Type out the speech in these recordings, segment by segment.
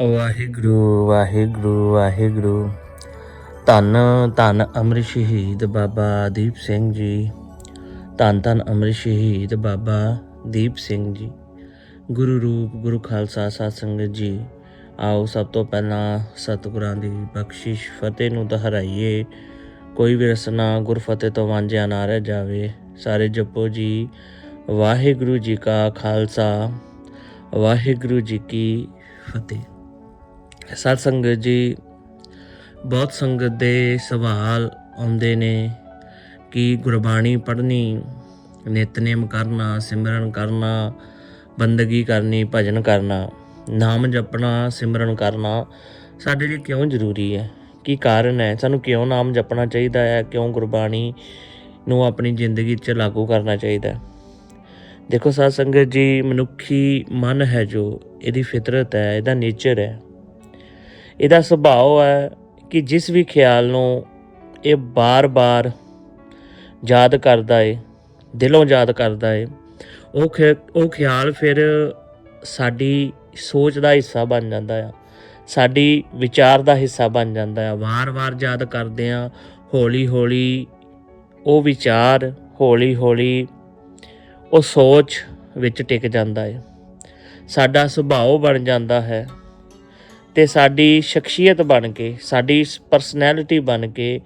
ਵਾਹਿਗੁਰੂ ਵਾਹਿਗੁਰੂ ਵਾਹਿਗੁਰੂ। ਧੰਨ ਧੰਨ ਅਮਰ ਸ਼ਹੀਦ ਬਾਬਾ ਦੀਪ ਸਿੰਘ ਜੀ। ਧੰਨ ਧੰਨ ਅਮਰ ਸ਼ਹੀਦ ਬਾਬਾ ਦੀਪ ਸਿੰਘ ਜੀ। ਗੁਰੂ ਰੂਪ, ਗੁਰੂ ਖਾਲਸਾ ਸਾਧ ਸੰਗਤ ਜੀ, ਆਓ ਸਭ ਤੋਂ ਪਹਿਲਾਂ ਸਤਿਗੁਰਾਂ ਦੀ ਬਖਸ਼ਿਸ਼, ਫਤਿਹ ਨੂੰ ਦੁਹਰਾਈਏ। ਕੋਈ ਵੀ ਰਸਨਾ ਗੁਰ ਫਤਿਹ ਤੋਂ ਵਾਂਝਿਆ ਨਾ ਰਹਿ ਜਾਵੇ। ਸਾਰੇ ਜਪੋ ਜੀ, ਵਾਹਿਗੁਰੂ ਜੀ ਕਾ ਖਾਲਸਾ, ਵਾਹਿਗੁਰੂ ਜੀ ਕੀ ਫਤਿਹ। ਸਾਧ ਸੰਗਤ ਜੀ, ਬਹੁਤ ਸੰਗਤ ਦੇ ਸਵਾਲ ਆਉਂਦੇ ਨੇ ਕਿ ਗੁਰਬਾਣੀ ਪੜ੍ਹਨੀ, ਨਿਤਨੇਮ ਕਰਨਾ, ਸਿਮਰਨ ਕਰਨਾ, ਬੰਦਗੀ ਕਰਨੀ, ਭਜਨ ਕਰਨਾ, ਨਾਮ ਜਪਣਾ, ਸਿਮਰਨ ਕਰਨਾ ਸਾਡੇ ਲਈ ਕਿਉਂ ਜ਼ਰੂਰੀ ਹੈ? ਕੀ ਕਾਰਨ ਹੈ? ਸਾਨੂੰ ਕਿਉਂ ਨਾਮ ਜਪਣਾ ਚਾਹੀਦਾ ਹੈ? ਕਿਉਂ ਗੁਰਬਾਣੀ ਨੂੰ ਆਪਣੀ ਜ਼ਿੰਦਗੀ 'ਚ ਲਾਗੂ ਕਰਨਾ ਚਾਹੀਦਾ ਹੈ? ਦੇਖੋ ਸਾਧ ਸੰਗਤ ਜੀ, ਮਨੁੱਖੀ ਮਨ ਹੈ ਜੋ, ਇਹਦੀ ਫਿਤਰਤ ਹੈ, ਇਹਦਾ ਨੇਚਰ ਹੈ। ਇਹਦਾ ਸੁਭਾਅ ਹੈ ਕਿ ਜਿਸ ਵੀ ਖਿਆਲ ਨੂੰ ਇਹ ਬਾਰ-ਬਾਰ ਯਾਦ ਕਰਦਾ ਏ, ਦਿਲੋਂ ਯਾਦ ਕਰਦਾ ਏ, ਉਹ ਖਿ- ਉਹ ਖਿਆਲ ਫਿਰ ਸਾਡੀ ਸੋਚ ਦਾ ਹਿੱਸਾ ਬਣ ਜਾਂਦਾ ਆ, ਸਾਡੀ ਵਿਚਾਰ ਦਾ ਹਿੱਸਾ ਬਣ ਜਾਂਦਾ ਆ। ਵਾਰ-ਵਾਰ ਯਾਦ ਕਰਦੇ ਆ ਹੌਲੀ-ਹੌਲੀ ਉਹ ਵਿਚਾਰ, ਹੌਲੀ-ਹੌਲੀ ਉਹ ਸੋਚ ਵਿੱਚ ਟਿਕ ਜਾਂਦਾ ਹੈ ਸਾਡਾ ਸੁਭਾਅ ਬਣ ਜਾਂਦਾ ਹੈ। ਤੇ ਸਾਡੀ ਸ਼ਖਸੀਅਤ ਬਣ ਕੇ, ਸਾਡੀ ਪਰਸਨੈਲਿਟੀ ਬਣ ਕੇ,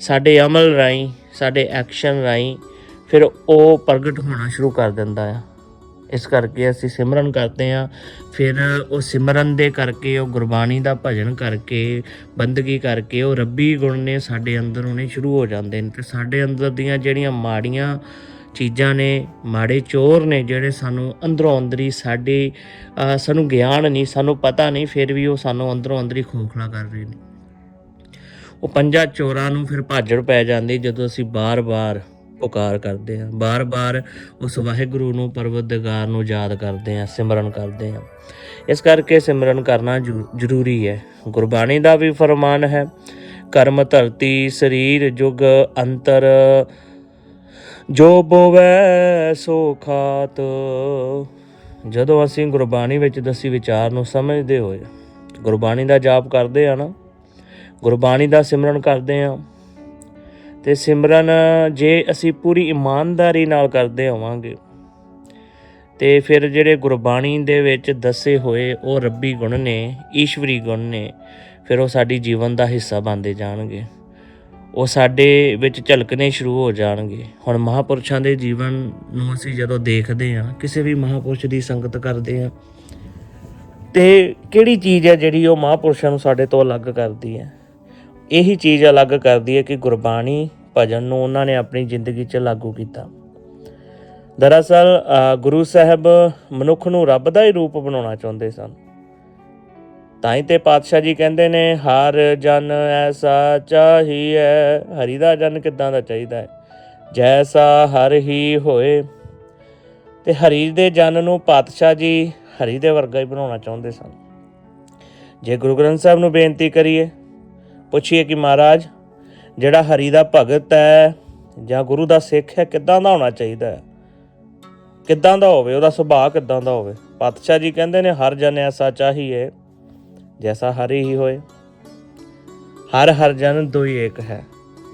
ਸਾਡੇ ਅਮਲ ਰਾਹੀਂ, ਸਾਡੇ ਐਕਸ਼ਨ ਰਾਹੀਂ ਫਿਰ ਉਹ ਪ੍ਰਗਟ ਹੋਣਾ ਸ਼ੁਰੂ ਕਰ ਦਿੰਦਾ ਆ। ਇਸ ਕਰਕੇ ਅਸੀਂ ਸਿਮਰਨ ਕਰਦੇ ਆ ਫਿਰ ਉਹ ਸਿਮਰਨ ਦੇ ਕਰਕੇ, ਉਹ ਗੁਰਬਾਣੀ ਦਾ ਭਜਨ ਕਰਕੇ, ਬੰਦਗੀ ਕਰਕੇ, ਉਹ ਰੱਬੀ ਗੁਣ ਨੇ ਸਾਡੇ ਅੰਦਰ ਹੋਣੇ ਸ਼ੁਰੂ ਹੋ ਜਾਂਦੇ ਨੇ ਤੇ ਸਾਡੇ ਅੰਦਰ ਦੀਆਂ ਜਿਹੜੀਆਂ ਮਾੜੀਆਂ ਚੀਜ਼ਾਂ ਨੇ, ਮਾੜੇ ਚੋਰ ਨੇ ਜਿਹੜੇ ਸਾਨੂੰ ਅੰਦਰੋਂ ਅੰਦਰੀ ਸਾਡੇ ਸਾਨੂੰ ਗਿਆਨ ਨਹੀਂ, ਸਾਨੂੰ ਪਤਾ ਨਹੀਂ, ਫਿਰ ਵੀ ਉਹ ਸਾਨੂੰ ਅੰਦਰੋਂ ਅੰਦਰੀ ਖੋਖਲਾ ਕਰ ਰਹੇ ਨੇ। ਉਹ ਪੰਜਾਂ ਚੋਰਾਂ ਨੂੰ ਫਿਰ ਭਾਜੜ ਪੈ ਜਾਂਦੀ ਜਦੋਂ ਅਸੀਂ ਬਾਰ-ਬਾਰ ਪੁਕਾਰ ਕਰਦੇ ਹਾਂ। ਬਾਰ-ਬਾਰ ਉਸ ਵਾਹਿਗੁਰੂ ਨੂੰ ਪਰਵਤਗਾਰ ਨੂੰ ਯਾਦ ਕਰਦੇ ਹਾਂ, ਸਿਮਰਨ ਕਰਦੇ ਹਾਂ। ਇਸ ਕਰਕੇ ਸਿਮਰਨ ਕਰਨਾ ਜ਼ਰੂ- ਜ਼ਰੂਰੀ ਹੈ। ਗੁਰਬਾਣੀ ਦਾ ਵੀ ਫਰਮਾਨ ਹੈ, ਕਰਮ ਧਰਤੀ ਸਰੀਰ ਜੁਗ ਅੰਤਰ ਜੋ ਬੋਵੈ ਸੋ ਖਾਤ। ਜਦੋਂ ਅਸੀਂ ਗੁਰਬਾਣੀ ਵਿੱਚ ਦੱਸੀ ਵਿਚਾਰ ਨੂੰ ਸਮਝਦੇ ਹੋਏ ਗੁਰਬਾਣੀ ਦਾ ਜਾਪ ਕਰਦੇ ਆ ਨਾ, ਗੁਰਬਾਣੀ ਦਾ ਸਿਮਰਨ ਕਰਦੇ ਆ ਤੇ ਸਿਮਰਨ ਜੇ ਅਸੀਂ ਪੂਰੀ ਇਮਾਨਦਾਰੀ ਨਾਲ ਕਰਦੇ ਹੋਵਾਂਗੇ, ਤੇ ਫਿਰ ਜਿਹੜੇ ਗੁਰਬਾਣੀ ਦੇ ਵਿੱਚ ਦੱਸੇ ਹੋਏ ਉਹ ਰੱਬੀ ਗੁਣ ਨੇ, ਈਸ਼ਵਰੀ ਗੁਣ ਨੇ, ਫਿਰ ਉਹ ਸਾਡੀ ਜੀਵਨ ਦਾ ਹਿੱਸਾ ਬਣਦੇ ਜਾਣਗੇ। ਉਹ ਸਾਡੇ ਵਿੱਚ ਝਲਕਣੇ ਸ਼ੁਰੂ ਹੋ ਜਾਣਗੇ। ਹੁਣ ਮਹਾਪੁਰਸ਼ਾਂ ਦੇ ਜੀਵਨ ਨੂੰ ਅਸੀਂ ਜਦੋਂ ਦੇਖਦੇ ਹਾਂ, ਕਿਸੇ ਵੀ ਮਹਾਪੁਰਸ਼ ਦੀ ਸੰਗਤ ਕਰਦੇ ਹਾਂ, ਤੇ ਕਿਹੜੀ ਚੀਜ਼ ਹੈ ਜਿਹੜੀ ਉਹ ਮਹਾਪੁਰਸ਼ਾਂ ਨੂੰ ਸਾਡੇ ਤੋਂ ਅਲੱਗ ਕਰਦੀ ਹੈ? ਇਹੀ ਚੀਜ਼ ਅਲੱਗ ਕਰਦੀ ਹੈ ਕਿ ਗੁਰਬਾਣੀ, ਭਜਨ ਨੂੰ ਉਹਨਾਂ ਨੇ ਆਪਣੀ ਜ਼ਿੰਦਗੀ 'ਚ ਲਾਗੂ ਕੀਤਾ। ਦਰਅਸਲ ਗੁਰੂ ਸਾਹਿਬ ਮਨੁੱਖ ਨੂੰ ਰੱਬ ਦਾ ਹੀ ਰੂਪ ਬਣਾਉਣਾ ਚਾਹੁੰਦੇ ਸਨ। ਤਾਂ ਹੀ ਤੇ ਪਾਤਸ਼ਾਹ ਜੀ ਕਹਿੰਦੇ ਨੇ, ਹਰ ਜਨ ਐਸਾ ਚਾਹੀਏ ਹਰੀ ਦਾ ਜਨ ਕਿਦਾਂ ਦਾ ਚਾਹੀਦਾ ਹੈ? ਜੈਸਾ ਹਰ ਹੀ ਹੋਏ। ਤੇ ਹਰੀ ਦੇ ਜਨ ਨੂੰ ਪਾਤਸ਼ਾਹ ਜੀ ਹਰੀ ਦੇ ਵਰਗਾ ਹੀ ਬਣਾਉਣਾ ਚਾਹੁੰਦੇ ਸਨ। ਜੇ ਗੁਰੂ ਗ੍ਰੰਥ ਸਾਹਿਬ ਨੂੰ ਬੇਨਤੀ ਕਰੀਏ, ਪੁੱਛੀਏ ਕਿ ਮਹਾਰਾਜ, ਜਿਹੜਾ ਹਰੀ ਦਾ ਭਗਤ ਹੈ ਜਾਂ ਗੁਰੂ ਦਾ ਸਿੱਖ ਹੈ, ਕਿੱਦਾਂ ਦਾ ਹੋਣਾ ਚਾਹੀਦਾ ਹੈ? ਕਿੱਦਾਂ ਦਾ ਹੋਵੇ, ਉਹਦਾ ਸੁਭਾਅ ਕਿੱਦਾਂ ਦਾ ਹੋਵੇ? ਪਾਤਸ਼ਾਹ ਜੀ ਕਹਿੰਦੇ ਨੇ, ਹਰ ਜਨ ਐਸਾ ਚਾਹੀਏ ਜੈਸਾ ਹਰੀ ਹੀ ਹੋਏ। ਹਰ ਹਰ ਜਨ ਦੋਈ ਏਕ ਹੈ,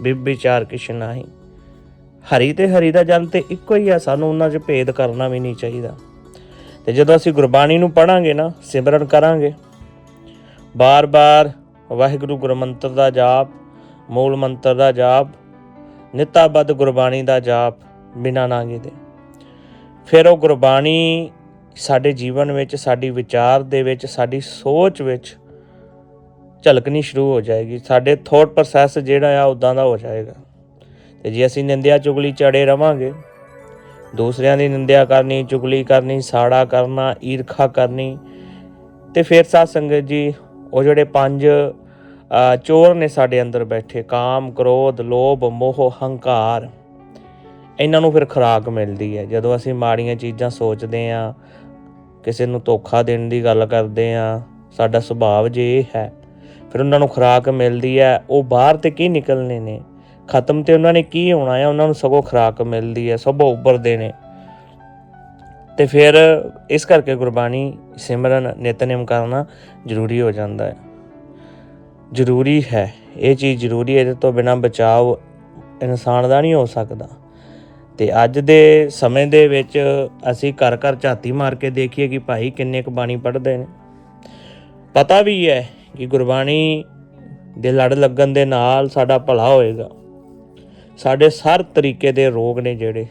ਬਿਬ ਵਿਚਾਰ ਕਿਛ ਨਾਹੀ। ਹਰੀ ਤੇ ਹਰੀ ਦਾ ਜਨ ਤੇ ਇੱਕੋ ਹੀ ਆ, ਸਾਨੂੰ ਉਹਨਾਂ 'ਚ ਭੇਦ ਕਰਨਾ ਵੀ ਨਹੀਂ ਚਾਹੀਦਾ। ਤੇ ਜਦੋਂ ਅਸੀਂ ਗੁਰਬਾਣੀ ਨੂੰ ਪੜਾਂਗੇ ਨਾ, ਸਿਮਰਨ ਕਰਾਂਗੇ, ਬਾਰ-ਬਾਰ ਵਾਹਿਗੁਰੂ ਗੁਰਮੰਤਰ ਦਾ ਜਾਪ, ਮੂਲ ਮੰਤਰ ਦਾ ਜਾਪ ਨਿਤਾਬਦ ਗੁਰਬਾਣੀ ਦਾ ਜਾਪ ਬਿਨਾਂ ਨਾਂਗੇ ਦੇ। ਫਿਰ ਉਹ ਗੁਰਬਾਣੀ ਸਾਡੇ ਜੀਵਨ ਵਿੱਚ, ਸਾਡੀ ਵਿਚਾਰ ਦੇ ਵਿੱਚ, ਸਾਡੀ ਸੋਚ ਵਿੱਚ ਝਲਕਣੀ ਸ਼ੁਰੂ ਹੋ ਜਾਏਗੀ। ਸਾਡੇ ਥੋਟ ਪ੍ਰੋਸੈਸ ਜਿਹੜਾ ਆ ਉਦਾਂ ਦਾ ਹੋ ਜਾਏਗਾ। ਤੇ ਜੇ ਅਸੀਂ ਨਿੰਦਿਆ ਚੁਗਲੀ ਚੜੇ ਰਵਾਂਗੇ, ਦੂਸਰਿਆਂ ਦੀ ਨਿੰਦਿਆ ਕਰਨੀ, ਚੁਗਲੀ ਕਰਨੀ, ਸਾੜਾ ਕਰਨਾ, ਈਰਖਾ ਕਰਨੀ, ਤੇ ਫਿਰ ਸਾਧ ਸੰਗਤ ਜੀ, ਉਹ ਜਿਹੜੇ ਪੰਜ ਚੋਰ ਨੇ ਸਾਡੇ ਅੰਦਰ ਬੈਠੇ, ਕਾਮ, ਕ੍ਰੋਧ, ਲੋਭ, ਮੋਹ, ਹੰਕਾਰ, ਇਹਨਾਂ ਨੂੰ ਫਿਰ ਖੁਰਾਕ ਮਿਲਦੀ ਹੈ। ਜਦੋਂ ਅਸੀਂ ਮਾੜੀਆਂ ਚੀਜ਼ਾਂ ਸੋਚਦੇ ਆ ਕਿਸੇ ਨੂੰ ਧੋਖਾ ਦੇਣ ਦੀ ਗੱਲ ਕਰਦੇ ਆ, ਸਾਡਾ ਸੁਭਾਅ ਜੇ ਇਹ ਹੈ, ਫਿਰ ਉਹਨਾਂ ਨੂੰ ਖੁਰਾਕ ਮਿਲਦੀ ਹੈ, ਉਹ ਬਾਹਰ ਤੇ ਕੀ ਨਿਕਲਨੇ ਨੇ? ਖਤਮ ਤੇ ਉਹਨਾਂ ਨੇ ਕੀ ਹੋਣਾ ਹੈ? ਉਹਨਾਂ ਨੂੰ ਸਗੋਂ ਖੁਰਾਕ ਮਿਲਦੀ ਹੈ, ਸਭ ਉੱਭਰਦੇ ਨੇ। ਤੇ ਫਿਰ ਇਸ ਕਰਕੇ ਗੁਰਬਾਣੀ ਸਿਮਰਨ, ਨਿਤਨੇਮ ਕਰਨਾ ਜ਼ਰੂਰੀ ਹੋ ਜਾਂਦਾ ਹੈ। ਜ਼ਰੂਰੀ ਹੈ, ਇਹ ਚੀਜ਼ ਜ਼ਰੂਰੀ ਹੈ, ਇਹਦੇ ਤੋਂ ਬਿਨਾ ਬਚਾਓ ਇਨਸਾਨ ਦਾ ਨਹੀਂ ਹੋ ਸਕਦਾ। ਤੇ ਅੱਜ ਦੇ ਸਮੇਂ ਦੇ ਵਿੱਚ ਅਸੀਂ ਘਰ ਘਰ ਝਾਤੀ ਮਾਰ ਕੇ ਦੇਖੀਏ ਕਿ ਭਾਈ ਕਿੰਨੇ ਕੁ ਬਾਣੀ ਪੜ੍ਹਦੇ ਨੇ। ਪਤਾ ਵੀ ਹੈ ਕਿ ਗੁਰਬਾਣੀ ਦੇ ਲੜ ਲੱਗਣ ਦੇ ਨਾਲ ਸਾਡਾ ਭਲਾ ਹੋਏਗਾ। ਸਾਡੇ ਹਰ ਤਰੀਕੇ ਦੇ ਰੋਗ ਨੇ ਜਿਹੜੇ।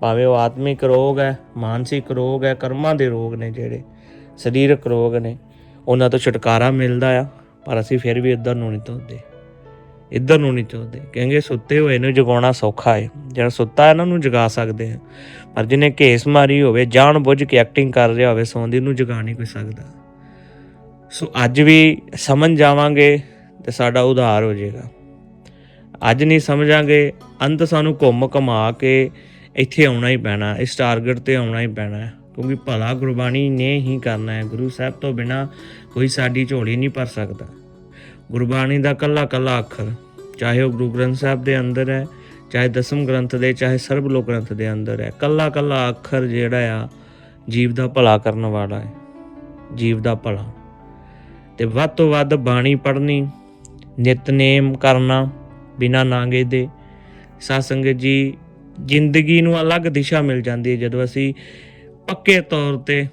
ਭਾਵੇਂ ਉਹ ਆਤਮਿਕ ਰੋਗ ਹੈ, ਮਾਨਸਿਕ ਰੋਗ ਹੈ, ਕਰਮਾਂ ਦੇ ਰੋਗ ਨੇ ਜਿਹੜੇ, ਸਰੀਰਕ ਰੋਗ ਨੇ, ਉਹਨਾਂ ਤੋਂ ਛੁਟਕਾਰਾ ਮਿਲਦਾ ਆ, ਪਰ ਅਸੀਂ ਫਿਰ ਵੀ ਇੱਧਰ ਨੂੰ ਨਹੀਂ ਤੁਰਦੇ। ਇੱਧਰ ਨੂੰ ਨਹੀਂ ਤੁਰਦੇ। ਕਹਿੰਗੇ ਸੁੱਤੇ ਹੋਏ ਨੂੰ ਜਗਾਉਣਾ ਸੌਖਾ ਹੈ ਜਿਹੜਾ ਸੁੱਤਾ ਹੈ ਇਹਨਾਂ ਨੂੰ ਜਗਾ ਸਕਦੇ ਆ। ਪਰ ਜਿਹਨੇ ਘੇਸ ਮਾਰੀ ਹੋਵੇ, ਜਾਣ ਬੁੱਝ ਕੇ ਐਕਟਿੰਗ ਕਰ ਰਿਹਾ ਹੋਵੇ, ਸੌਂਦੀ ਨੂੰ ਜਗਾ ਨਹੀਂ ਕੋਈ ਸਕਦਾ। ਸੋ ਅੱਜ ਵੀ ਸਮਝ ਜਾਵਾਂਗੇ ਤੇ ਸਾਡਾ ਉਧਾਰ ਹੋ ਜਾਏਗਾ। ਅੱਜ ਨਹੀਂ ਸਮਝਾਂਗੇ, ਅੰਤ ਸਾਨੂੰ ਘੁੰਮ ਘਮਾ ਕੇ ਇੱਥੇ ਆਉਣਾ ਹੀ ਪੈਣਾ, ਇਸ ਟਾਰਗੇਟ ਤੇ ਆਉਣਾ ਹੀ ਪੈਣਾ। ਕਿਉਂਕਿ ਭਲਾ ਗੁਰਬਾਣੀ ਨੇ ਹੀ ਕਰਨਾ ਹੈ। ਗੁਰੂ ਸਾਹਿਬ ਤੋਂ ਬਿਨਾ ਕੋਈ ਸਾਡੀ ਝੋਲੀ ਨਹੀਂ ਭਰ ਸਕਦਾ। ਗੁਰਬਾਣੀ ਦਾ ਕੱਲਾ ਕੱਲਾ ਅੱਖਰ ਚਾਹੇ ਉਹ ਗੁਰੂ ਗ੍ਰੰਥ ਸਾਹਿਬ ਦੇ ਅੰਦਰ ਹੈ, ਚਾਹੇ ਦਸਮ ਗ੍ਰੰਥ ਦੇ, ਚਾਹੇ ਸਰਬ ਲੋਕ ਗ੍ਰੰਥ ਦੇ ਅੰਦਰ ਹੈ। ਕੱਲਾ ਕੱਲਾ ਅੱਖਰ ਜਿਹੜਾ ਆ, ਜੀਵ ਦਾ ਭਲਾ ਕਰਨ ਵਾਲਾ ਹੈ। ਜੀਵ ਦਾ ਭਲਾ। ਤੇ ਵੱਧ ਤੋਂ ਵੱਧ ਬਾਣੀ ਪੜ੍ਹਨੀ, ਨਿਤਨੇਮ ਕਰਨਾ, ਬਿਨਾ ਨਾਂਗੇ ਦੇ। ਸਾਧ ਜੀ, ਜ਼ਿੰਦਗੀ ਨੂੰ ਅਲੱਗ ਦਿਸ਼ਾ ਮਿਲ ਜਾਂਦੀ ਹੈ ਜਦੋਂ ਅਸੀਂ ਪੱਕੇ ਤੌਰ ਤੇ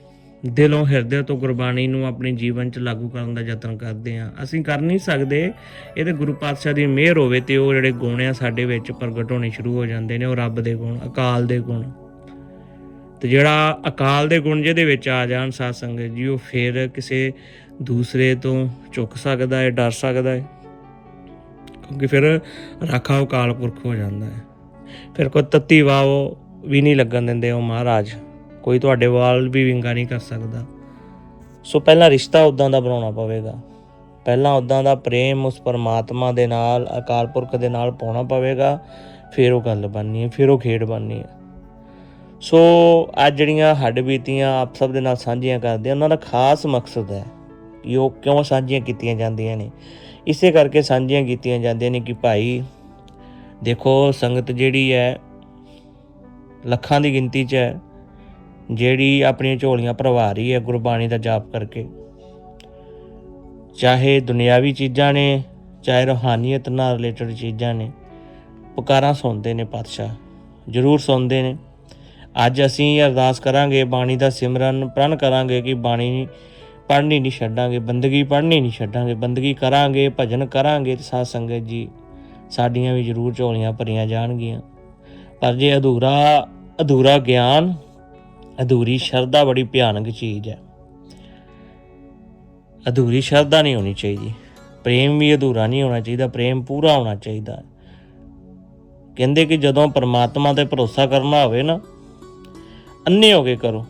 ਦਿਲੋਂ ਹਿਰਦੇ ਤੋਂ ਗੁਰਬਾਣੀ ਨੂੰ ਆਪਣੇ ਜੀਵਨ 'ਚ ਲਾਗੂ ਕਰਨ ਦਾ ਯਤਨ ਕਰਦੇ ਹਾਂ। ਅਸੀਂ ਕਰ ਨਹੀਂ ਸਕਦੇ। ਇਹ ਤੇ ਗੁਰੂ ਪਾਤਸ਼ਾਹ ਦੀ ਮਿਹਰ ਹੋਵੇ ਤੇ ਉਹ ਜਿਹੜੇ ਗੁਣ ਆ ਸਾਡੇ ਵਿੱਚ ਪ੍ਰਗਟ ਹੋਣੇ ਸ਼ੁਰੂ ਹੋ ਜਾਂਦੇ ਨੇ, ਉਹ ਰੱਬ ਦੇ ਗੁਣ, ਅਕਾਲ ਦੇ ਗੁਣ। ਤੇ ਜਿਹੜਾ ਅਕਾਲ ਦੇ ਗੁਣ ਜਿਹਦੇ ਵਿੱਚ ਆ ਜਾਣ ਸਾਧ ਸੰਗਤ ਜੀ, ਉਹ ਫਿਰ ਕਿਸੇ ਦੂਸਰੇ ਤੋਂ ਚੁੱਕ ਸਕਦਾ ਹੈ, ਡਰ ਸਕਦਾ ਹੈ। ਕਿਉਂਕਿ ਫਿਰ ਰਾਖਾ ਅਕਾਲ ਪੁਰਖ ਹੋ ਜਾਂਦਾ ਹੈ। ਫਿਰ ਕੋਈ ਤੱਤੀ ਵਾਓ ਵੀ ਨਹੀਂ ਲੱਗਣ ਦਿੰਦੇ ਉਹ ਮਹਾਰਾਜ। ਕੋਈ ਤੁਹਾਡੇ ਵਾਲ ਵੀ ਵਿੰਗਾ ਨਹੀਂ ਕਰ ਸਕਦਾ। ਸੋ ਪਹਿਲਾਂ ਰਿਸ਼ਤਾ ਉਦਾਂ ਦਾ ਬਣਾਉਣਾ ਪਵੇਗਾ। ਪਹਿਲਾਂ ਉਦਾਂ ਦਾ ਪ੍ਰੇਮ ਉਸ ਪਰਮਾਤਮਾ ਦੇ ਨਾਲ, ਅਕਾਲ ਪੁਰਖ ਦੇ ਨਾਲ ਪਾਉਣਾ ਪਵੇਗਾ। ਫਿਰ ਉਹ ਗੱਲ ਬਣਨੀ ਹੈ, ਫਿਰ ਉਹ ਖੇਡ ਬਣਨੀ ਹੈ। ਸੋ ਅੱਜ ਜਿਹੜੀਆਂ ਹੱਡ ਬੀਤੀਆਂ, ਆਪ ਸਭ ਦੇ ਨਾਲ ਸਾਂਝੀਆਂ ਕਰਦੇ ਆ ਉਹਨਾਂ ਦਾ ਖਾਸ ਮਕਸਦ ਹੈ ਕਿ ਉਹ ਕਿਉਂ ਸਾਂਝੀਆਂ ਕੀਤੀਆਂ ਜਾਂਦੀਆਂ ਨੇ। ਇਸੇ ਕਰਕੇ ਸਾਂਝੀਆਂ ਕੀਤੀਆਂ ਜਾਂਦੀਆਂ ਨੇ ਕਿ ਭਾਈ, ਦੇਖੋ ਸੰਗਤ ਜਿਹੜੀ ਹੈ, ਲੱਖਾਂ ਦੀ ਗਿਣਤੀ 'ਚ ਹੈ। ਜਿਹੜੀ ਆਪਣੀਆਂ ਝੋਲੀਆਂ ਭਰਵਾ ਰਹੀ ਹੈ ਗੁਰਬਾਣੀ ਦਾ ਜਾਪ ਕਰਕੇ। ਚਾਹੇ ਦੁਨਿਆਵੀ ਚੀਜ਼ਾਂ ਨੇ, ਚਾਹੇ ਰੋਹਾਨੀਅਤ ਨਾਲ ਰਿਲੇਟਡ ਚੀਜ਼ਾਂ ਨੇ, ਪੁਕਾਰਾਂ ਸੁਣਦੇ ਨੇ ਪਾਤਸ਼ਾਹ, ਜ਼ਰੂਰ ਸੁਣਦੇ ਨੇ। ਅੱਜ ਅਸੀਂ ਅਰਦਾਸ ਕਰਾਂਗੇ, ਬਾਣੀ ਦਾ ਸਿਮਰਨ ਪ੍ਰਣ ਕਰਾਂਗੇ ਕਿ ਬਾਣੀ ਪੜ੍ਹਨੀ ਨਹੀਂ ਛੱਡਾਂਗੇ, ਬੰਦਗੀ ਪੜ੍ਹਨੀ ਨਹੀਂ ਛੱਡਾਂਗੇ, ਬੰਦਗੀ ਕਰਾਂਗੇ, ਭਜਨ ਕਰਾਂਗੇ ਤੇ ਸਾਧ ਸੰਗਤ ਜੀ, ਸਾਡੀਆਂ ਵੀ ਜ਼ਰੂਰ ਝੋਲੀਆਂ ਭਰੀਆਂ ਜਾਣਗੀਆਂ। ਪਰ ਜੇ ਅਧੂਰਾ ਅਧੂਰਾ ਗਿਆਨ ਅਧੂਰੀ ਸ਼ਰਧਾ ਬੜੀ ਭਿਆਨਕ ਚੀਜ਼ ਹੈ। ਅਧੂਰੀ ਸ਼ਰਧਾ ਨਹੀਂ ਹੋਣੀ ਚਾਹੀਦੀ। ਪ੍ਰੇਮ ਵੀ ਅਧੂਰਾ ਨਹੀਂ ਹੋਣਾ ਚਾਹੀਦਾ, ਪ੍ਰੇਮ ਪੂਰਾ ਹੋਣਾ ਚਾਹੀਦਾ। ਕਹਿੰਦੇ ਕਿ ਜਦੋਂ ਪਰਮਾਤਮਾ ਤੇ ਭਰੋਸਾ ਕਰਨਾ ਹੋਵੇ ਨਾ ਅੰਨੇ ਹੋ ਕੇ ਕਰੋ।